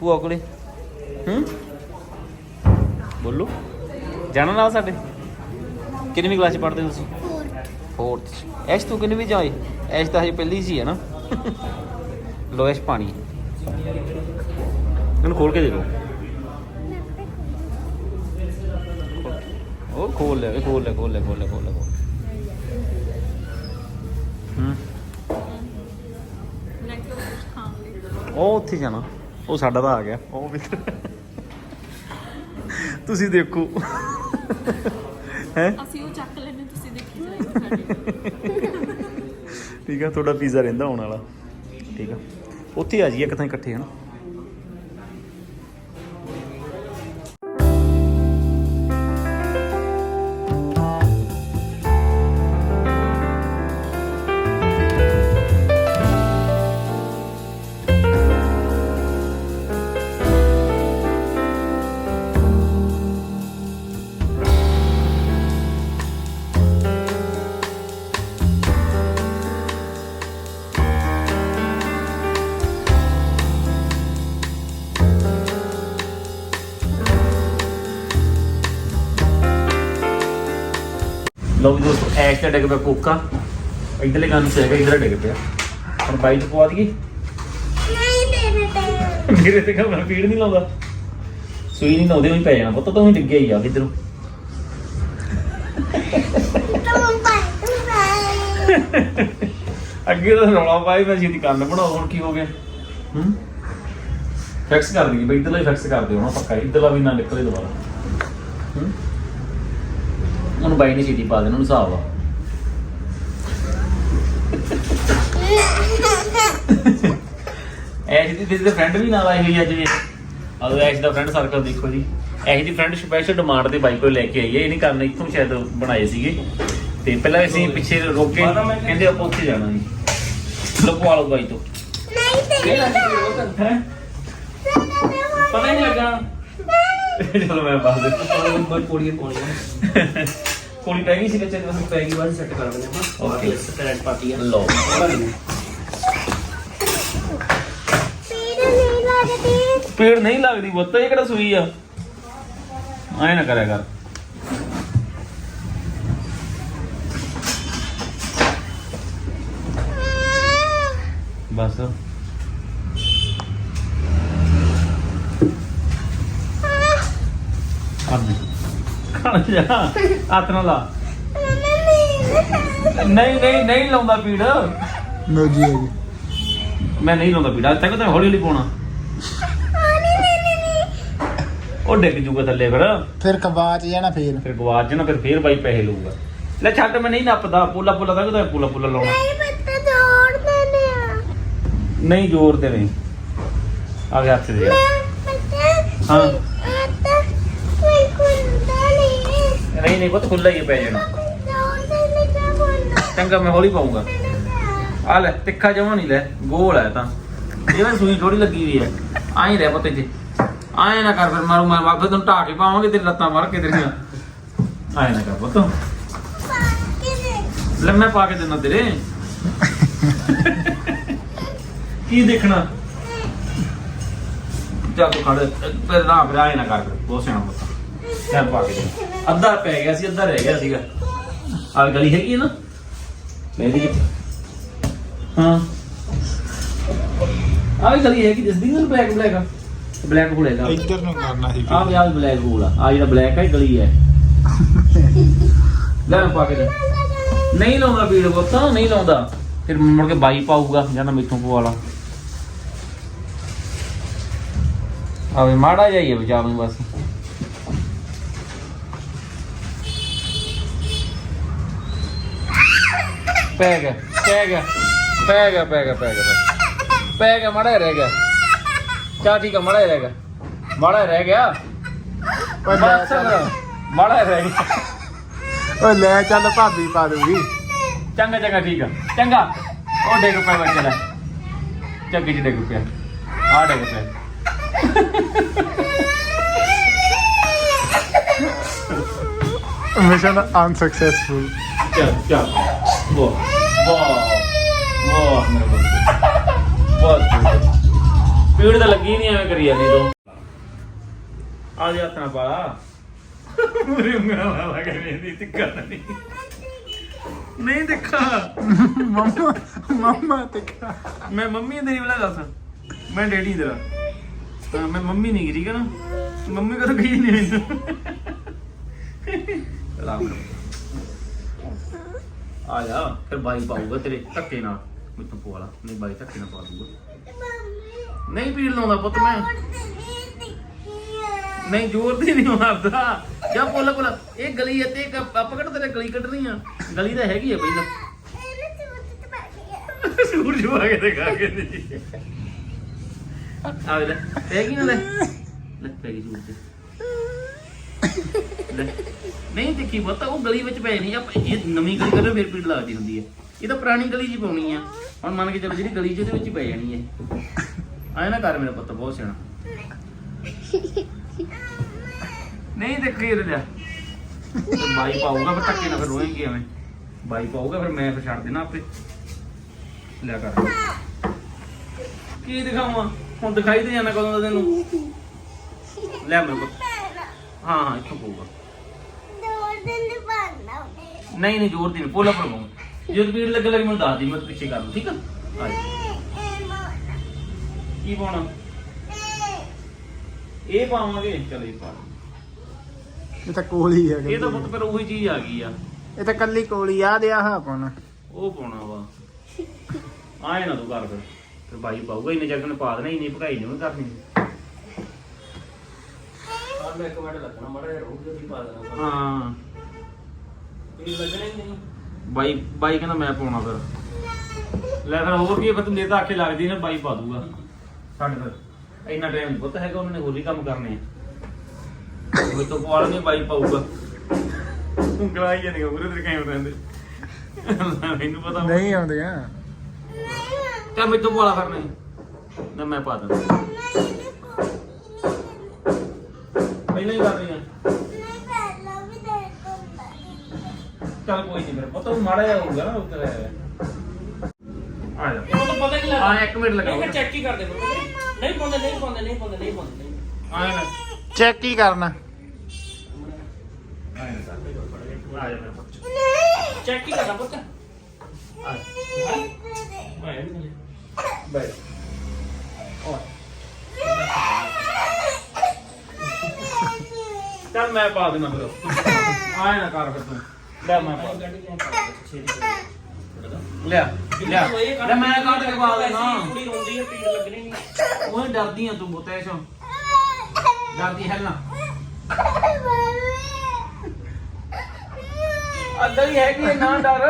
ਭੂਆ ਕੋਲੇ। ਹੂੰ? ਬੋਲੋ। ਜਾਣਾ ਨਾਲ ਸਾਡੇ? ਕਿੰਨੀ ਕਲਾਸ ਪੜ੍ਹਦੇ ਤੁਸੀਂ? 4th ਚ ਐਸ਼ ਤੂੰ ਕਿੰਨੇ ਵੀ ਜਾਏ। ਐਸ਼ ਤਾਂ ਹਜੇ ਪਹਿਲੀ ਸੀ ਹੈ ਨਾ। ਲੋਇਸ਼ ਪਾਣੀ। ਇਹਨੂੰ ਖੋਲ ਕੇ ਦੇ ਦੋ। ਉਹ ਖੋਲ ਲੈ ਖੋਲ ਲੈ ਖੋਲ ਲੈ ਖੋਲ ਲੈ ਖੋਲ ਲੈ ਹੂੰ। ਉਹ ਉੱਥੇ ਜਾਣਾ। ਉਹ ਸਾਡਾ ਤਾਂ ਆ ਗਿਆ। ਉਹ ਵੀ ਤੁਸੀਂ ਦੇਖੋ। ਹੈ? ਠੀਕ ਆ, ਤੁਹਾਡਾ ਪੀਜ਼ਾ ਰਹਿੰਦਾ ਆਉਣ ਵਾਲਾ। ਠੀਕ ਆ। ਉੱਥੇ ਆ ਜੀ ਇੱਕ ਥਾਂ ਇਕੱਠੇ, ਹਨਾ? ਲਓ ਵੀ ਦੋਸਤੋ ਐਸ਼ ਤੇ ਡਿੱਗ ਪਿਆ ਕੋਕਾ। ਇਧਰਲੇ ਕੰਨ ਤੇ ਹੈਗਾ ਇਧਰ ਡਿੱਗ ਪਿਆ। ਹੁਣ ਬਾਈ ਤੋਂ ਪਵਾ ਦਈਏ। ਮੇਰੇ ਤੇ। ਕਮਰਾ ਪੀੜ ਨਹੀਂ ਲਾਉਂਦਾ। ਸੂਈ ਨਹੀਂ ਲਾਉਂਦੇ ਉਹੀ ਪੈ ਜਾਣਾ ਪੁੱਤ ਤੂੰ ਹੀ ਡਿੱਗਿਆ ਹੀ ਆ ਕਿਧਰੋਂ? ਅੱਗੇ ਤਾਂ ਰੌਲਾ ਪਾਈ ਮੈਂ ਛੇਤੀ ਕੰਨ ਬਣਾਓ ਹੁਣ ਕੀ ਹੋ ਗਿਆ? ਹੂੰ? ਫਿਕਸ ਕਰ ਦਈਏ ਬਈ ਇਧਰਲਾ ਹੀ ਫਿਕਸ ਕਰ ਦਿਓ ਹੁਣ ਪੱਕਾ ਇਧਰਲਾ ਵੀ ਨਾ ਨਿਕਲੇ ਦੁਬਾਰਾ। ਉਹਨੂੰ ਬਾਈ ਨੇ ਛੇਤੀ ਪਾ ਦੇਣਾ ਉਹਨੂੰ ਹਿਸਾਬ ਆ। ਐਸ਼ ਦੀ ਦੇ ਫਰੈਂਡ ਵੀ ਨਾਲ ਆਈ ਹੋਈ ਅੱਜ ਵੀ ਆਓ ਐਸ਼ ਦਾ ਫਰੈਂਡ ਸਰਕਲ ਦੇਖੋ ਜੀ। ਐਸ਼ ਦੀ ਫਰੈਂਡ ਸਪੈਸ਼ਲ ਡਿਮਾਂਡ ਤੇ ਬਾਈਕ ਕੋਲ ਲੈ ਕੇ ਆਈ ਹੈ ਇਹ ਨਹੀਂ ਕਰਨਾ ਇੱਥੋਂ ਸ਼ਾਇਦ ਬਣਾਏ ਸੀਗੇ। ਤੇ ਪਹਿਲਾਂ ਅਸੀਂ ਪਿੱਛੇ ਰੋਕ ਕੇ ਕਹਿੰਦੇ ਆਪਾਂ ਉੱਥੇ ਜਾਣਾ ਜੀ। ਲਪਵਾ ਲਓ ਬਾਈ ਤੋਂ। ਹੈਂ? ਪਤਾ ਹੀ ਨਹੀਂ ਲੱਗਾ। ਚਲੋ ਮੈਂ ਬਾਹਰ ਦੇ ਪੋੜੀਆਂ ਪਾਉਣੀਆਂ। ਕੋਲੀ ਪੈ ਗਈ ਸੀ ਦੇ ਬਸ ਪੈਗੀ ਬਾਅਦ ਸੈੱਟ ਕਰ ਦਿੰਦੇ ਆਪਾਂ Okay. ਓਕੇ ਸਟੈਂਡ ਪਾਤੀ ਹੈ ਲੋ ਪੇੜ ਨਹੀਂ ਲੱਗਦੀ ਬੁੱਤ ਇਹ ਕਿਹੜਾ ਸੂਈ ਆ? ਐ ਨਾ ਕਰਿਆ ਕਰ। ਬਸ। ਆਨੇ ਖਾ ਜਾ। ਹੱਥ ਨਾਲ ਲਾ। ਨਹੀਂ ਨਹੀਂ ਨਹੀਂ ਲਾਉਂਦਾ ਪੀੜ। ਲੋ ਜੀ ਆ ਜੀ। ਮੈਂ ਨਹੀਂ ਲਾਉਂਦਾ ਪੀੜਾ ਤੱਕ ਤਾਂ ਹੌਲੀ ਹੌਲੀ ਪਾਉਣਾ। ਉਹ ਡਿੱਗ ਜੂਗਾ ਥੱਲੇ ਫਿਰ। ਫਿਰ ਕਬਾਚ ਜਾਣਾ ਫੇਰ। ਫਿਰ ਗਵਾਚ ਜਾਣਾ ਫਿਰ ਫੇਰ ਬਾਈ ਪੈਸੇ ਲਊਗਾ। ਲੈ ਛੱਡ ਮੈਂ ਨਹੀਂ ਨੱਪਦਾ। ਪੂਲਾ ਪੂਲਾ ਤੱਕ ਤਾਂ ਪੂਲਾ ਪੂਲਾ ਲਾਉਣਾ। ਨਹੀਂ ਜ਼ੋਰ ਨਹੀਂ ਆ ਗਿਆ ਹੱਥ ਦੇ। ਹਾਂ। ਨਹੀਂ ਨਹੀਂ ਬਹੁਤ ਖੁੱਲਾ ਹੀ ਪੈ ਜਾਣਾ। ਚੰਗਾ, ਮੈਂ ਹੌਲੀ ਪਾਉਂਗਾ ਆ ਲੈ, ਤਿੱਖਾ ਜਮਾ ਨਹੀਂ ਲੈ, ਗੋਲ ਹੈ ਤਾਂ। ਇਹਵੇਂ ਸੂਈ ਥੋੜੀ ਲੱਗੀ ਹੋਈ ਹੈ ਆਈ ਰਹਿ ਪੁੱਤ ਜੀ ਆਏ ਨਾ ਕਰ ਫਿਰ, ਮਾਰੂ, ਮੈਂ ਵਾਪਸ ਤੈਨੂੰ ਢਾ ਕੇ ਪਾਵਾਂਗੇ, ਤੇਰੀ ਲੱਤਾਂ ਮਾਰ ਕੇ ਤੇਰੀਆਂ। ਆਏ ਨਾ ਕਰ ਪੁੱਤ। ਲੈ, ਮੈਂ ਪਾ ਕੇ ਦਿੰਦਾ ਤੇਰੇ। ਕੀ ਦੇਖਣਾ? ਜਾ ਤੂੰ ਖੜ ਫਿਰ ਨਾ ਫਿਰ ਆਏ ਨਾ ਕਰ ਫਿਰ, ਬਹੁਤ ਸਿਆਣਾ ਪੁੱਤ। ਚੱਲ ਪਾ ਕੇ ਦੇ ਅੱਧਾ ਪੈ ਗਿਆ ਸੀ ਅੱਧਾ ਰਹਿ ਗਿਆ ਸੀਗਾ। ਆ ਗਲੀ ਹੈਗੀ ਹੈ ਨਾ? ਲੈ ਲਈ ਹਾਂ। ਆ ਵੀ ਗਲੀ ਹੈਗੀ ਦਿਸਦੀ ਨਹੀਂ ਬਲੈਕ ਬਲੈਕ ਬਲੈਕ ਹੋਲ ਹੈਗਾ ਇੱਧਰ ਨੂੰ ਕਰਨਾ ਸੀ। ਆ ਵੀ ਆ ਬਲੈਕ ਹੋਲ ਆ। ਆ ਜਿਹੜਾ ਬਲੈਕ ਹੈ ਗਲੀ ਹੈ ਲੈ ਪਾ ਕੇ ਦੇ। ਨਹੀਂ ਲਾਉਂਦਾ ਵੀਡ ਬੋਤਾ ਨਹੀਂ ਲਾਉਂਦਾ। ਫਿਰ ਮੁੜ ਕੇ ਬਾਈ ਪਾਊਗਾ ਜਾਂ ਤਾਂ ਮੈਥੋਂ ਪਵਾ ਲਾ। ਆਵੇ ਮਾੜਾ ਜਾਈਏ ਬਚਾ ਨੂੰ ਬਸ। ਪੈ ਗਿਆ ਪੈ ਗਿਆ ਪੈ ਗਿਆ ਪੈ ਗਿਆ ਪੈ ਗਿਆ ਪੈ ਗਿਆ ਮਾੜਾ ਰਹਿ ਗਿਆ। ਚਾ ਠੀਕ ਆ ਮਾੜਾ ਰਹਿ ਗਿਆ। ਮਾੜਾ ਰਹਿ ਗਿਆ। ਓਏ ਲੈ ਬਸ। ਚੱਲ। ਮਾੜਾ ਰਹਿ ਗਿਆ। ਓਏ ਲੈ ਚੱਲ ਭਾਬੀ ਪਾ ਦੂਗੀ। ਚੰਗਾ ਚੰਗਾ ਠੀਕ ਆ। ਚੰਗਾ। ਉਹ ਡਿੱਗ ਪਿਆ ਬੱਚੇ ਦਾ। ਚੱਗੀ ਚ ਡਿੱਗ ਪਿਆ। ਆ ਡਿੱਗ ਪਿਆ। ਮਿਸ਼ਨ ਅਨਸਕਸੈਸਫੁਲ ਚੱਲ ਚੱਲ। ਵਾਹ ਵਾਹ ਵਾਹ ਮੇਰੇ ਬੱਚੇ ਬਹੁਤ ਪੀੜ ਤਾਂ ਲੱਗੀ ਨਹੀਂ ਐਵੇਂ ਕਰੀ ਜਾਂਦੀ ਤੂੰ। ਆ ਜਾ ਹੱਥ ਨਾਲ ਪਾਲਾ ਮੇਰੀ ਉਂਗਲਾਂ ਲਾ ਲਾ ਕੇ ਵੇਂਦੀ ਟਿੱਕਾ ਨਹੀਂ। ਨਹੀਂ ਦੇਖਾ। ਮੰਮਾ ਮੰਮਾ ਤੇ ਕਾ ਮੈਂ ਮੰਮੀ ਤੇਰੀ ਵਾਲਾ ਦੱਸ। ਮੈਂ ਡੈਡੀ ਤੇਰਾ ਹਾਂ ਮੈਂ ਮੰਮੀ ਨਹੀਂ ਹੈ ਨਾ? ਮੰਮੀ ਕਦੋਂ ਗਈ ਨਹੀਂ ਮੈਨੂੰ? ਰਾਮ ਆ ਜਾ, ਫਿਰ ਬਾਈ ਪਾਊਗਾ ਤੇਰੇ ਧੱਕੇ ਨਾਲ। ਮੈਨੂੰ ਪਵਾ ਲਾ। ਨਹੀਂ, ਬਾਈ ਧੱਕੇ ਨਾਲ ਪਾ ਦੂਗਾ। ਨਹੀਂ ਪੀੜ ਲਾਉਂਦਾ ਪੁੱਤ ਮੈਂ। ਨਹੀਂ, ਜ਼ੋਰ ਦੀ ਨਹੀਂ ਮਾਰਦਾ। ਜਾਂ ਬੋਲ ਬੋਲ ਇਹ ਗਲੀ ਹੈ ਤੇ ਇੱਕ ਆਪਾਂ ਕਿਹੜਾ ਤੇਰੇ ਗਲੀ ਕੱਢਣੀ ਆ? ਗਲੀ ਤਾਂ ਹੈਗੀ ਆ ਪਹਿਲਾਂ। ਸੂਰ ਜਵਾ ਕੇ ਦਿਖਾ ਕੇ ਨਹੀਂ। ਆ ਲੈ ਹੈਗੀ ਨਾ ਲੈ। ਲੈ, ਪੈ ਗਈ ਸੂਰ ਤੇ। ਲੈ ਨਹੀਂ ਦੇਖੀ ਪਤਾ, ਉਹ ਗਲੀ ਵਿੱਚ ਪੈ ਨਹੀਂ ਆ ਇਹ ਨਵੀਂ ਗਲੀ ਕਰੇ ਫਿਰ ਪੀੜ ਲੱਗਦੀ ਹੁੰਦੀ ਹੈ। ਇਹ ਤਾਂ ਪੁਰਾਣੀ ਗਲੀ ਜੀ ਪਾਉਣੀ ਆ। ਹੁਣ ਮੰਨ ਕੇ ਚੱਲ ਜਿਹੜੀ ਗਲੀ ਚ ਵਿੱਚ ਹੀ ਪੈ ਜਾਣੀ ਹੈ ਆਏ ਨਾ ਕਰ ਮੇਰਾ ਪੁੱਤ, ਬਹੁਤ ਸਿਆਣਾ। ਨਹੀਂ ਦੇਖੀ ਇਹਦੇ ਲਿਆ ਬਾਈ ਪਾਊਗਾ ਫਿਰ ਧੱਕੇ ਨਾਲ ਫਿਰ ਰੋਏਂਗੇ ਐਵੇਂ। ਬਾਈ ਪਾਊਗਾ ਫਿਰ ਮੈਂ ਫਿਰ ਛੱਡ ਦੇਣਾ ਆਪੇ। ਲਿਆ ਕਰ। ਕੀ ਦਿਖਾਵਾਂ? ਹੁਣ ਦਿਖਾਈ ਦੇ ਜਾਣਾ ਕਦੋਂ ਦਾ ਤੈਨੂੰ। ਲੈ ਮੇਰੇ ਕੋਲ ਹਾਂ ਹਾਂ, ਇੱਥੋਂ ਪਊਗਾ। ਨਹੀਂ ਨਹੀਂ ਜ਼ੋਰ ਦੀ ਨਹੀਂ ਪੋਲਾ ਪਰ ਪਾਉਂਗਾ ਜੇ ਪੀੜ ਲੱਗ ਲੱਗ ਮੈਨੂੰ ਦੱਸ ਦੀ ਮੈਂ ਪਿੱਛੇ ਕਰ ਲੂ ਠੀਕ ਆ? ਆ ਜਾ। ਕੀ ਪਾਉਣਾ? ਇਹ ਪਾਵਾਂਗੇ ਚਲੋ ਇਹ ਪਾ ਲਓ। ਇਹ ਤਾਂ ਕੋਲੀ ਹੈ ਇਹ ਤਾਂ ਪੁੱਤ ਫਿਰ ਉਹੀ ਚੀਜ਼ ਆ ਗਈ ਆ। ਇਹ ਤਾਂ ਕੱਲੀ ਕੋਲੀ ਆ ਦਿਆ ਹਾਂ ਪਾਉਣਾ ਉਹ ਪਾਉਣਾ ਵਾ। ਆਏ ਨਾ ਤੂੰ ਕਰ ਫਿਰ। ਫਿਰ ਬਾਈ ਪਾਊਗਾ ਇੰਨੇ ਜਗਨ ਨੇ ਪਾ ਦੇਣਾ ਇੰਨੀ ਭਕਾਈ ਨਹੀਂ ਕਰਨੀ। ਆ ਮੈਂ ਇੱਕ ਮਿੰਟ ਲੱਗਣਾ ਮਾੜਾ ਜਿਹਾ ਰੋਕ ਦੇ ਪਾ ਦੇਣਾ ਹਾਂ। ਲੱਗਣਾ ਹੀ ਨਹੀਂ ਬਾਈ ਬਾਈ ਕਹਿੰਦਾ ਮੈਂ ਪਾਉਣਾ ਫਿਰ। ਲੈ ਫਿਰ ਹੋਰ ਕੀ ਫਿਰ ਤੂੰ ਮੇਰੇ ਤਾਂ ਆਖੇ ਲੱਗਦੀ ਨਾ ਬਾਈ ਪਾ ਦੂਗਾ। ਛੱਡ ਫਿਰ ਇੰਨਾ ਟਾਈਮ ਨਹੀਂ ਪੁੱਤ ਹੈਗਾ ਉਹਨਾਂ ਨੇ ਹੋਰ ਹੀ ਕੰਮ ਕਰਨੇ ਆ। ਉਹ ਤੋਂ ਪਾਲ ਨਹੀਂ ਬਾਈ ਪਾਊਗਾ। ਤੂੰ ਗਲਾਈ ਜਾਨੀ ਉਰੇ ਤੇਰੇ ਕੈਮਰੇ ਰਹਿੰਦੇ ਮੈਨੂੰ ਪਤਾ ਵਾ। ਨਹੀਂ ਆਉਂਦੀਆਂ। ਚੱਲ ਮੈਨੂੰ ਪਾਲਾ ਫਿਰ ਨਹੀਂ ਨਾ ਮੈਂ ਪਾ ਦਿੰਦਾ। ਪਹਿਲਾਂ ਹੀ ਕਰ ਰਹੀ ਆ ਚੱਲ ਕੋਈ ਨਹੀਂ ਮੇਰੇ ਪੁੱਤ ਮਾੜਾ ਜਿਹਾ ਹੋਊਗਾ ਨਾ ਉੱਤੇ ਆ ਜਾ ਉਹ ਤਾਂ ਪਤਾ ਕੀ ਲੱਗਦਾ ਆ ਇੱਕ ਮਿੰਟ ਲਗਾਓ ਮੈਂ ਚੈੱਕ ਹੀ ਕਰਦੇ ਬਰੋ ਨਹੀਂ ਪਾਉਂਦੇ ਨਹੀਂ ਪਾਉਂਦੇ ਨਹੀਂ ਪਾਉਂਦੇ ਨਹੀਂ ਪਾਉਂਦੇ ਆ ਨਾ ਚੈੱਕ ਕੀ ਕਰਨਾ ਆ ਜਾ ਆ ਜਾ ਮੇਰੇ ਪੁੱਤ ਚੈੱਕ ਹੀ ਕਰਦਾ ਪੁੱਤ ਆ ਮੈਂ ਨਹੀਂ ਬੈਠ ਚੱਲ ਮੈਂ ਪਾ ਦੇਣਾ ਫਿਰ ਆਏ ਨਾ ਕਰ ਫਿਰ ਤੂੰ ਲੈ ਮੈਂ ਪਾ ਲਿਆ ਲਿਆ ਲੈ। ਮੈਂ ਕੱਢ ਕੇ ਪਾ ਦੇਣਾ ਕੁੜੀ ਰੋਂਦੀ ਹੈ ਪੀੜ ਲੱਗਣੀ ਨਹੀਂ ਉਹ ਡਰਦੀ ਆ ਤੂੰ ਬੁੱਤੇਸ਼ ਡਰਦੀ ਹੈ ਨਾ। ਅੱਧਾ ਹੀ ਹੈਗੀ ਹੈ, ਨਾ ਡਰ।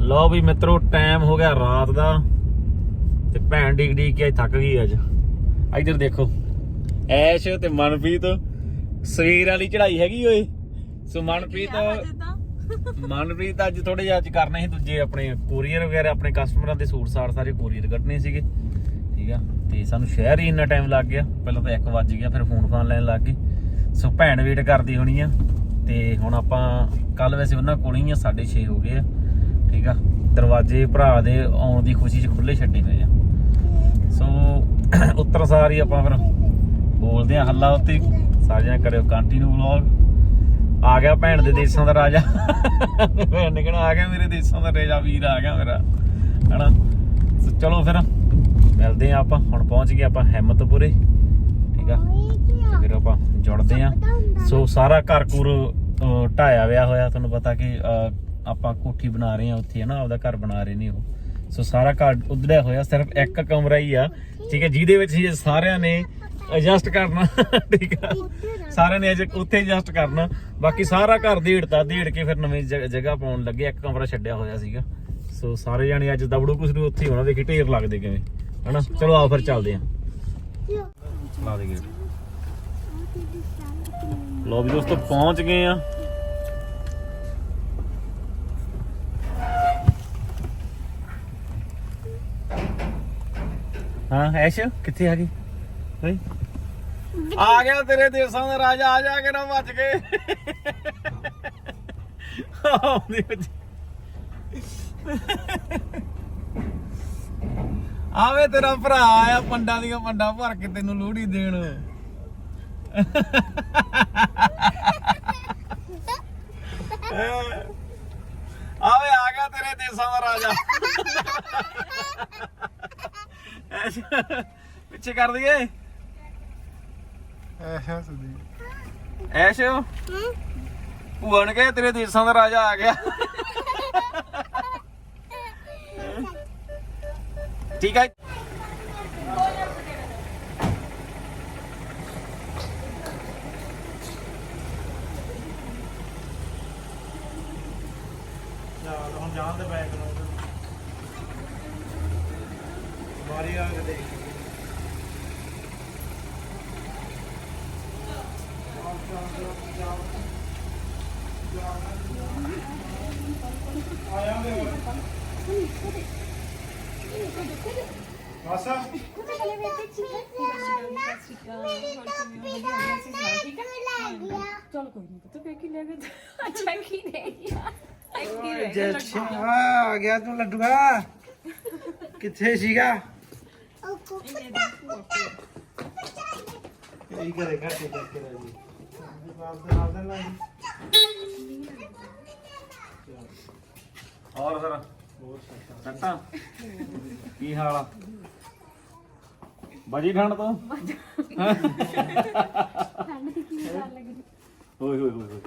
ਲਓ ਵੀ ਮਿੱਤਰੋ ਟਾਈਮ ਹੋ ਗਿਆ ਰਾਤ ਦਾ। ਤੇ ਭੈਣ ਡਿਗ ਡਿਗ ਕੇ ਅੱਜ ਥੱਕ ਗਈ ਅੱਜ। ਇੱਧਰ ਦੇਖੋ। ਐਸ਼ ਤੇ ਮਨਪ੍ਰੀਤ ਸਵੇਰ ਵਾਲੀ ਚੜਾਈ ਹੈਗੀ ਓਏ। ਸੋ ਮਨਪ੍ਰੀਤ ਮਨਪ੍ਰੀਤ ਅੱਜ ਥੋੜੇ ਜਿਹਾ ਅੱਜ ਕਰਨੇ ਸੀ ਦੂਜੇ ਆਪਣੇ ਕੋਰੀਅਰ ਵਗੈਰਾ ਆਪਣੇ ਕਸਟਮਰਾਂ ਦੇ ਸੂਟ ਸਾੜ ਸਾਰੇ ਕੋਰੀਅਰ ਕੱਢਣੇ ਸੀਗੇ। ਠੀਕ ਆ? ਤੇ ਸਾਨੂੰ ਸ਼ਹਿਰ ਹੀ ਇੰਨਾ ਟਾਈਮ ਲੱਗ ਗਿਆ। ਪਹਿਲਾਂ ਤਾਂ 1 ਵਜ ਗਿਆ ਫਿਰ ਫੋਨ ਫਾਨ ਲੈਣ ਲੱਗ ਗਏ। ਸੋ ਭੈਣ ਵੇਟ ਕਰਦੀ ਹੋਣੀ ਆ। ਤੇ ਹੁਣ ਆਪਾਂ ਕੱਲ ਵੈਸੇ ਉਹਨਾਂ ਕੋਲ ਹੀ ਆ 6:30 ਹੋ ਗਏ ਆ। ਠੀਕ ਆ? ਦਰਵਾਜ਼ੇ ਭਰਾ ਦੇ ਆਉਣ ਦੀ ਖੁਸ਼ੀ 'ਚ ਖੁੱਲੇ ਛੱਡੇ ਹੋਏ ਆ। ਸੋ ਉੱਤਰ ਸਾਰ ਹੀ ਆਪਾਂ ਫਿਰ। ਬੋਲਦੇ ਆ ਹੱਲਾ ਉੱਤੇ। ਸਾਰਿਆਂ ਕਰਿਓ ਕੰਟੀਨਿਊ ਵਲੌਗ ਆ ਗਿਆ ਭੈਣ ਦੇ ਦੇਸਾਂ ਦਾ ਰਾਜਾ। ਭੈਣ ਨੇ ਕਹਿਣਾ, ਆ ਗਿਆ ਮੇਰੇ ਦੇਸਾਂ ਦਾ ਰਾਜਾ, ਵੀਰ ਆ ਗਿਆ ਮੇਰਾ। ਹਨਾ? ਸੋ ਚਲੋ ਫਿਰ, ਮਿਲਦੇ ਆ ਆਪਾਂ। ਹੁਣ ਪਹੁੰਚ ਗਏ ਆਪਾਂ ਹਿੰਮਤਪੁਰੇ। ਠੀਕ ਆ? ਫਿਰ ਆਪਾਂ ਜੁੜਦੇ ਆ। ਸੋ ਸਾਰਾ ਘਰ ਘੁਰ ਢਾਇਆ ਵਿਆ ਹੋਇਆ। ਤੁਹਾਨੂੰ ਪਤਾ ਕਿ ਆਪਾਂ ਕੋਠੀ ਬਣਾ ਰਹੇ ਆ ਉੱਥੇ, ਹਨਾ? ਆਪਦਾ ਘਰ ਬਣਾ ਰਹੇ ਨੇ ਉਹ। ਸੋ ਸਾਰਾ ਘਰ ਉਧੜਿਆ ਹੋਇਆ। ਸਿਰਫ ਇੱਕ ਕਮਰਾ ਹੀ ਆ। ਠੀਕ ਹੈ? ਜਿਹਦੇ ਵਿੱਚ ਸਾਰਿਆਂ ਨੇ ਐਡਜਸਟ ਕਰਨਾ ਠੀਕ ਆ। ਸਾਰਿਆਂ ਨੇ ਅੱਜ ਉੱਥੇ ਐਡਜਸਟ ਕਰਨਾ। ਬਾਕੀ ਸਾਰਾ ਘਰ ਢੇੜਤਾ ਢੇੜ ਕੇ ਫਿਰ ਨਵੀਂ ਜਗ੍ਹਾ ਪਾਉਣ ਲੱਗੇ ਇੱਕ ਕਮਰਾ ਛੱਡਿਆ ਹੋਇਆ ਸੀਗਾ। ਸੋ ਸਾਰੇ ਜਾਣੇ ਅੱਜ ਦਬੜੂ ਕੁਸ ਨੂੰ ਉੱਥੇ ਹੀ ਹੋਣਾ ਦੇਖੀ ਢੇਰ ਲੱਗਦੇ ਕਿਵੇਂ। ਹਨਾ? ਚਲੋ ਆਓ ਫਿਰ ਚੱਲਦੇ ਆਂ। ਲਾ ਦੇ ਗੇਟ। ਲੋ ਵੀ ਦੋਸਤੋ ਪਹੁੰਚ ਗਏ ਆ। ਹਾਂ ਐਸ਼ ਕਿੱਥੇ ਆ ਗਈ? ਆ ਗਿਆ ਤੇਰੇ ਦੇਸਾਂ ਦਾ ਰਾਜਾ ਆ ਜਾ ਕੇ ਨਾ ਬਚ ਗਏ ਆਉਂਦੀ ਆਵੇ ਤੇਰਾ ਭਰਾ ਆਇਆ ਪੰਡਾਂ ਦੀਆਂ ਪੰਡਾਂ ਭਰ ਕੇ ਤੈਨੂੰ ਲੋਹੜੀ ਦੇਣ। ਆਵੇ ਆ ਗਿਆ ਤੇਰੇ ਦੇਸਾਂ ਦਾ ਰਾਜਾ। ਪਿੱਛੇ ਕਰ ਦਈਏ। ਐਸਾ ਸੁਦੀ। ਐਸ਼? ਭੂਆ ਨੇ ਕਿਹਾ ਤੇਰੇ ਦੇਸਾਂ ਦਾ ਰਾਜਾ ਆ ਗਿਆ। ਠੀਕ ਹੈ ਹੁਣ ਜਾਣ ਦੇ ਬੈਗ ਨੂੰ ਬਾਰੀ ਆ ਕੇ ਦੇਖ ਬਸ ਚਲ ਕੋਈ ਨਹੀਂ ਤੂੰ ਕੀ ਲੈ ਗਿਆ ਅੱਛਾ ਕੀ ਰਹਿ ਗਿਆ ਕੀ ਰਹਿ ਜੇ ਅੱਛਾ ਆ ਗਿਆ ਤੂੰ ਲੱਡੂਆ? ਕਿੱਥੇ ਸੀਗਾ? ਇਹ ਕਰੇ ਘਾਟੇ ਕਰਕੇ ਰਹਿ ਜੀ ਬਾਪ ਦੇ ਨਾਲ ਦੇ ਨਾਲ ਹੋਰ ਸਰ ਸੱਟਾਂ? ਕੀ ਹਾਲ ਆ? ਬਜੀ ਠੰਡ ਤੋਂ? ਠੰਡ ਦੀ ਕੀ ਹਾਲ ਲੱਗੀ ਹੋਏ ਹੋਏ ਹੋਏ।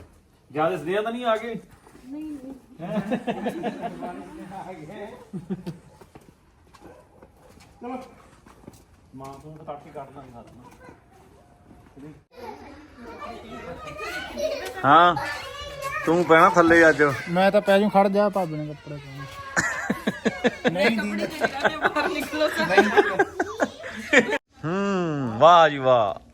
ਜ਼ਿਆਦਾ ਸਨੇਹ ਤਾਂ ਨਹੀਂ ਆ ਗਏ ਨਹੀਂ। ਚਲੋ। ਮਾਂ ਤੋਂ ਪਟਾਕੇ ਕੱਢ ਦਾਂਗਾ ਹਾਂ ਤੂੰ ਪੈਣਾ ਥੱਲੇ ਅੱਜ। ਮੈਂ ਤਾਂ ਪੈ ਜੂ ਖੜ ਜਾ ਭਾਬੀ ਨੇ ਕੱਪੜੇ ਪਾਉਣੇ। ਨਹੀਂ ਦੀ ਬਾਹਰ ਨਿਕਲੋ ਹੂੰ ਵਾਹ ਜੀ ਵਾਹ।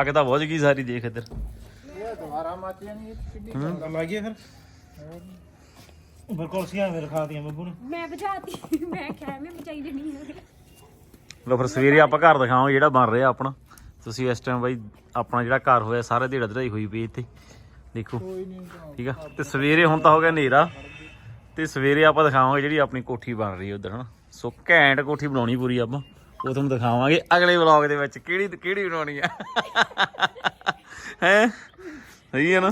ਅੱਗ ਤਾਂ ਬਹੁਤ ਗਈ ਸਾਰੀ ਦੇਖ ਇੱਧਰ। ਇਹ ਦੁਬਾਰਾ ਮੱਚ ਜਾਣੀ ਇਹ ਕਿੱਡੀ ਚੰਗਾ ਲੱਗੀ ਫਿਰ। ਫਿਰ ਕੁਰਸੀਆਂ ਫਿਰ ਖਾਤੀਆਂ? ਬੱਬੂ ਨੇ ਮੈਂ ਬੁਝਾਤੀ। ਮੈਂ ਕਿਹਾ ਮੈਂ ਬਚਾਈ ਦੇਣੀ ਹੈ ਲੋ ਫਿਰ ਸਵੇਰੇ ਆਪਾਂ ਘਰ ਦਿਖਾਵਾਂਗੇ ਜਿਹੜਾ ਬਣ ਰਿਹਾ ਆਪਣਾ। ਤੁਸੀਂ ਇਸ ਟਾਈਮ ਬਾਈ ਆਪਣਾ ਜਿਹੜਾ ਘਰ ਹੋਇਆ ਸਾਰਾ ਢੇੜਾ ਢੜਾਈ ਹੋਈ ਪਈ ਇੱਥੇ। ਦੇਖੋ ਠੀਕ ਆ? ਤੇ ਸਵੇਰੇ ਹੁਣ ਤਾਂ ਹੋ ਗਿਆ ਹਨੇਰਾ। ਤੇ ਸਵੇਰੇ ਆਪਾਂ ਦਿਖਾਵਾਂਗੇ ਜਿਹੜੀ ਆਪਣੀ ਕੋਠੀ ਬਣ ਰਹੀ ਹੈ ਉਧਰ ਹਨਾ? ਸੋ ਘੈਂਟ ਕੋਠੀ ਬਣਾਉਣੀ ਪੂਰੀ ਆਪਾਂ। ਉਹ ਤੁਹਾਨੂੰ ਦਿਖਾਵਾਂਗੇ ਅਗਲੇ ਵਲੌਗ ਦੇ ਵਿੱਚ ਕਿਹੜੀ ਕਿਹੜੀ ਬਣਾਉਣੀ ਆ। ਹੈ? ਸਹੀ ਹੈ ਨਾ?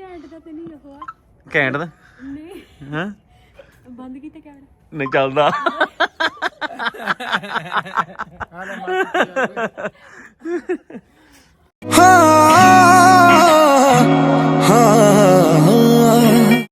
ਘੈਂਟ ਦਾ ਤੇ ਨਹੀਂ ਹੋਆ ਘੈਂਟ ਦਾ? ਨਹੀਂ। ਹਾਂ? ਬੰਦ ਕੀਤਾ ਕੈਮਰਾ ਨਹੀਂ ਚੱਲਦਾ। ਹਾਂ ਹਾਂ।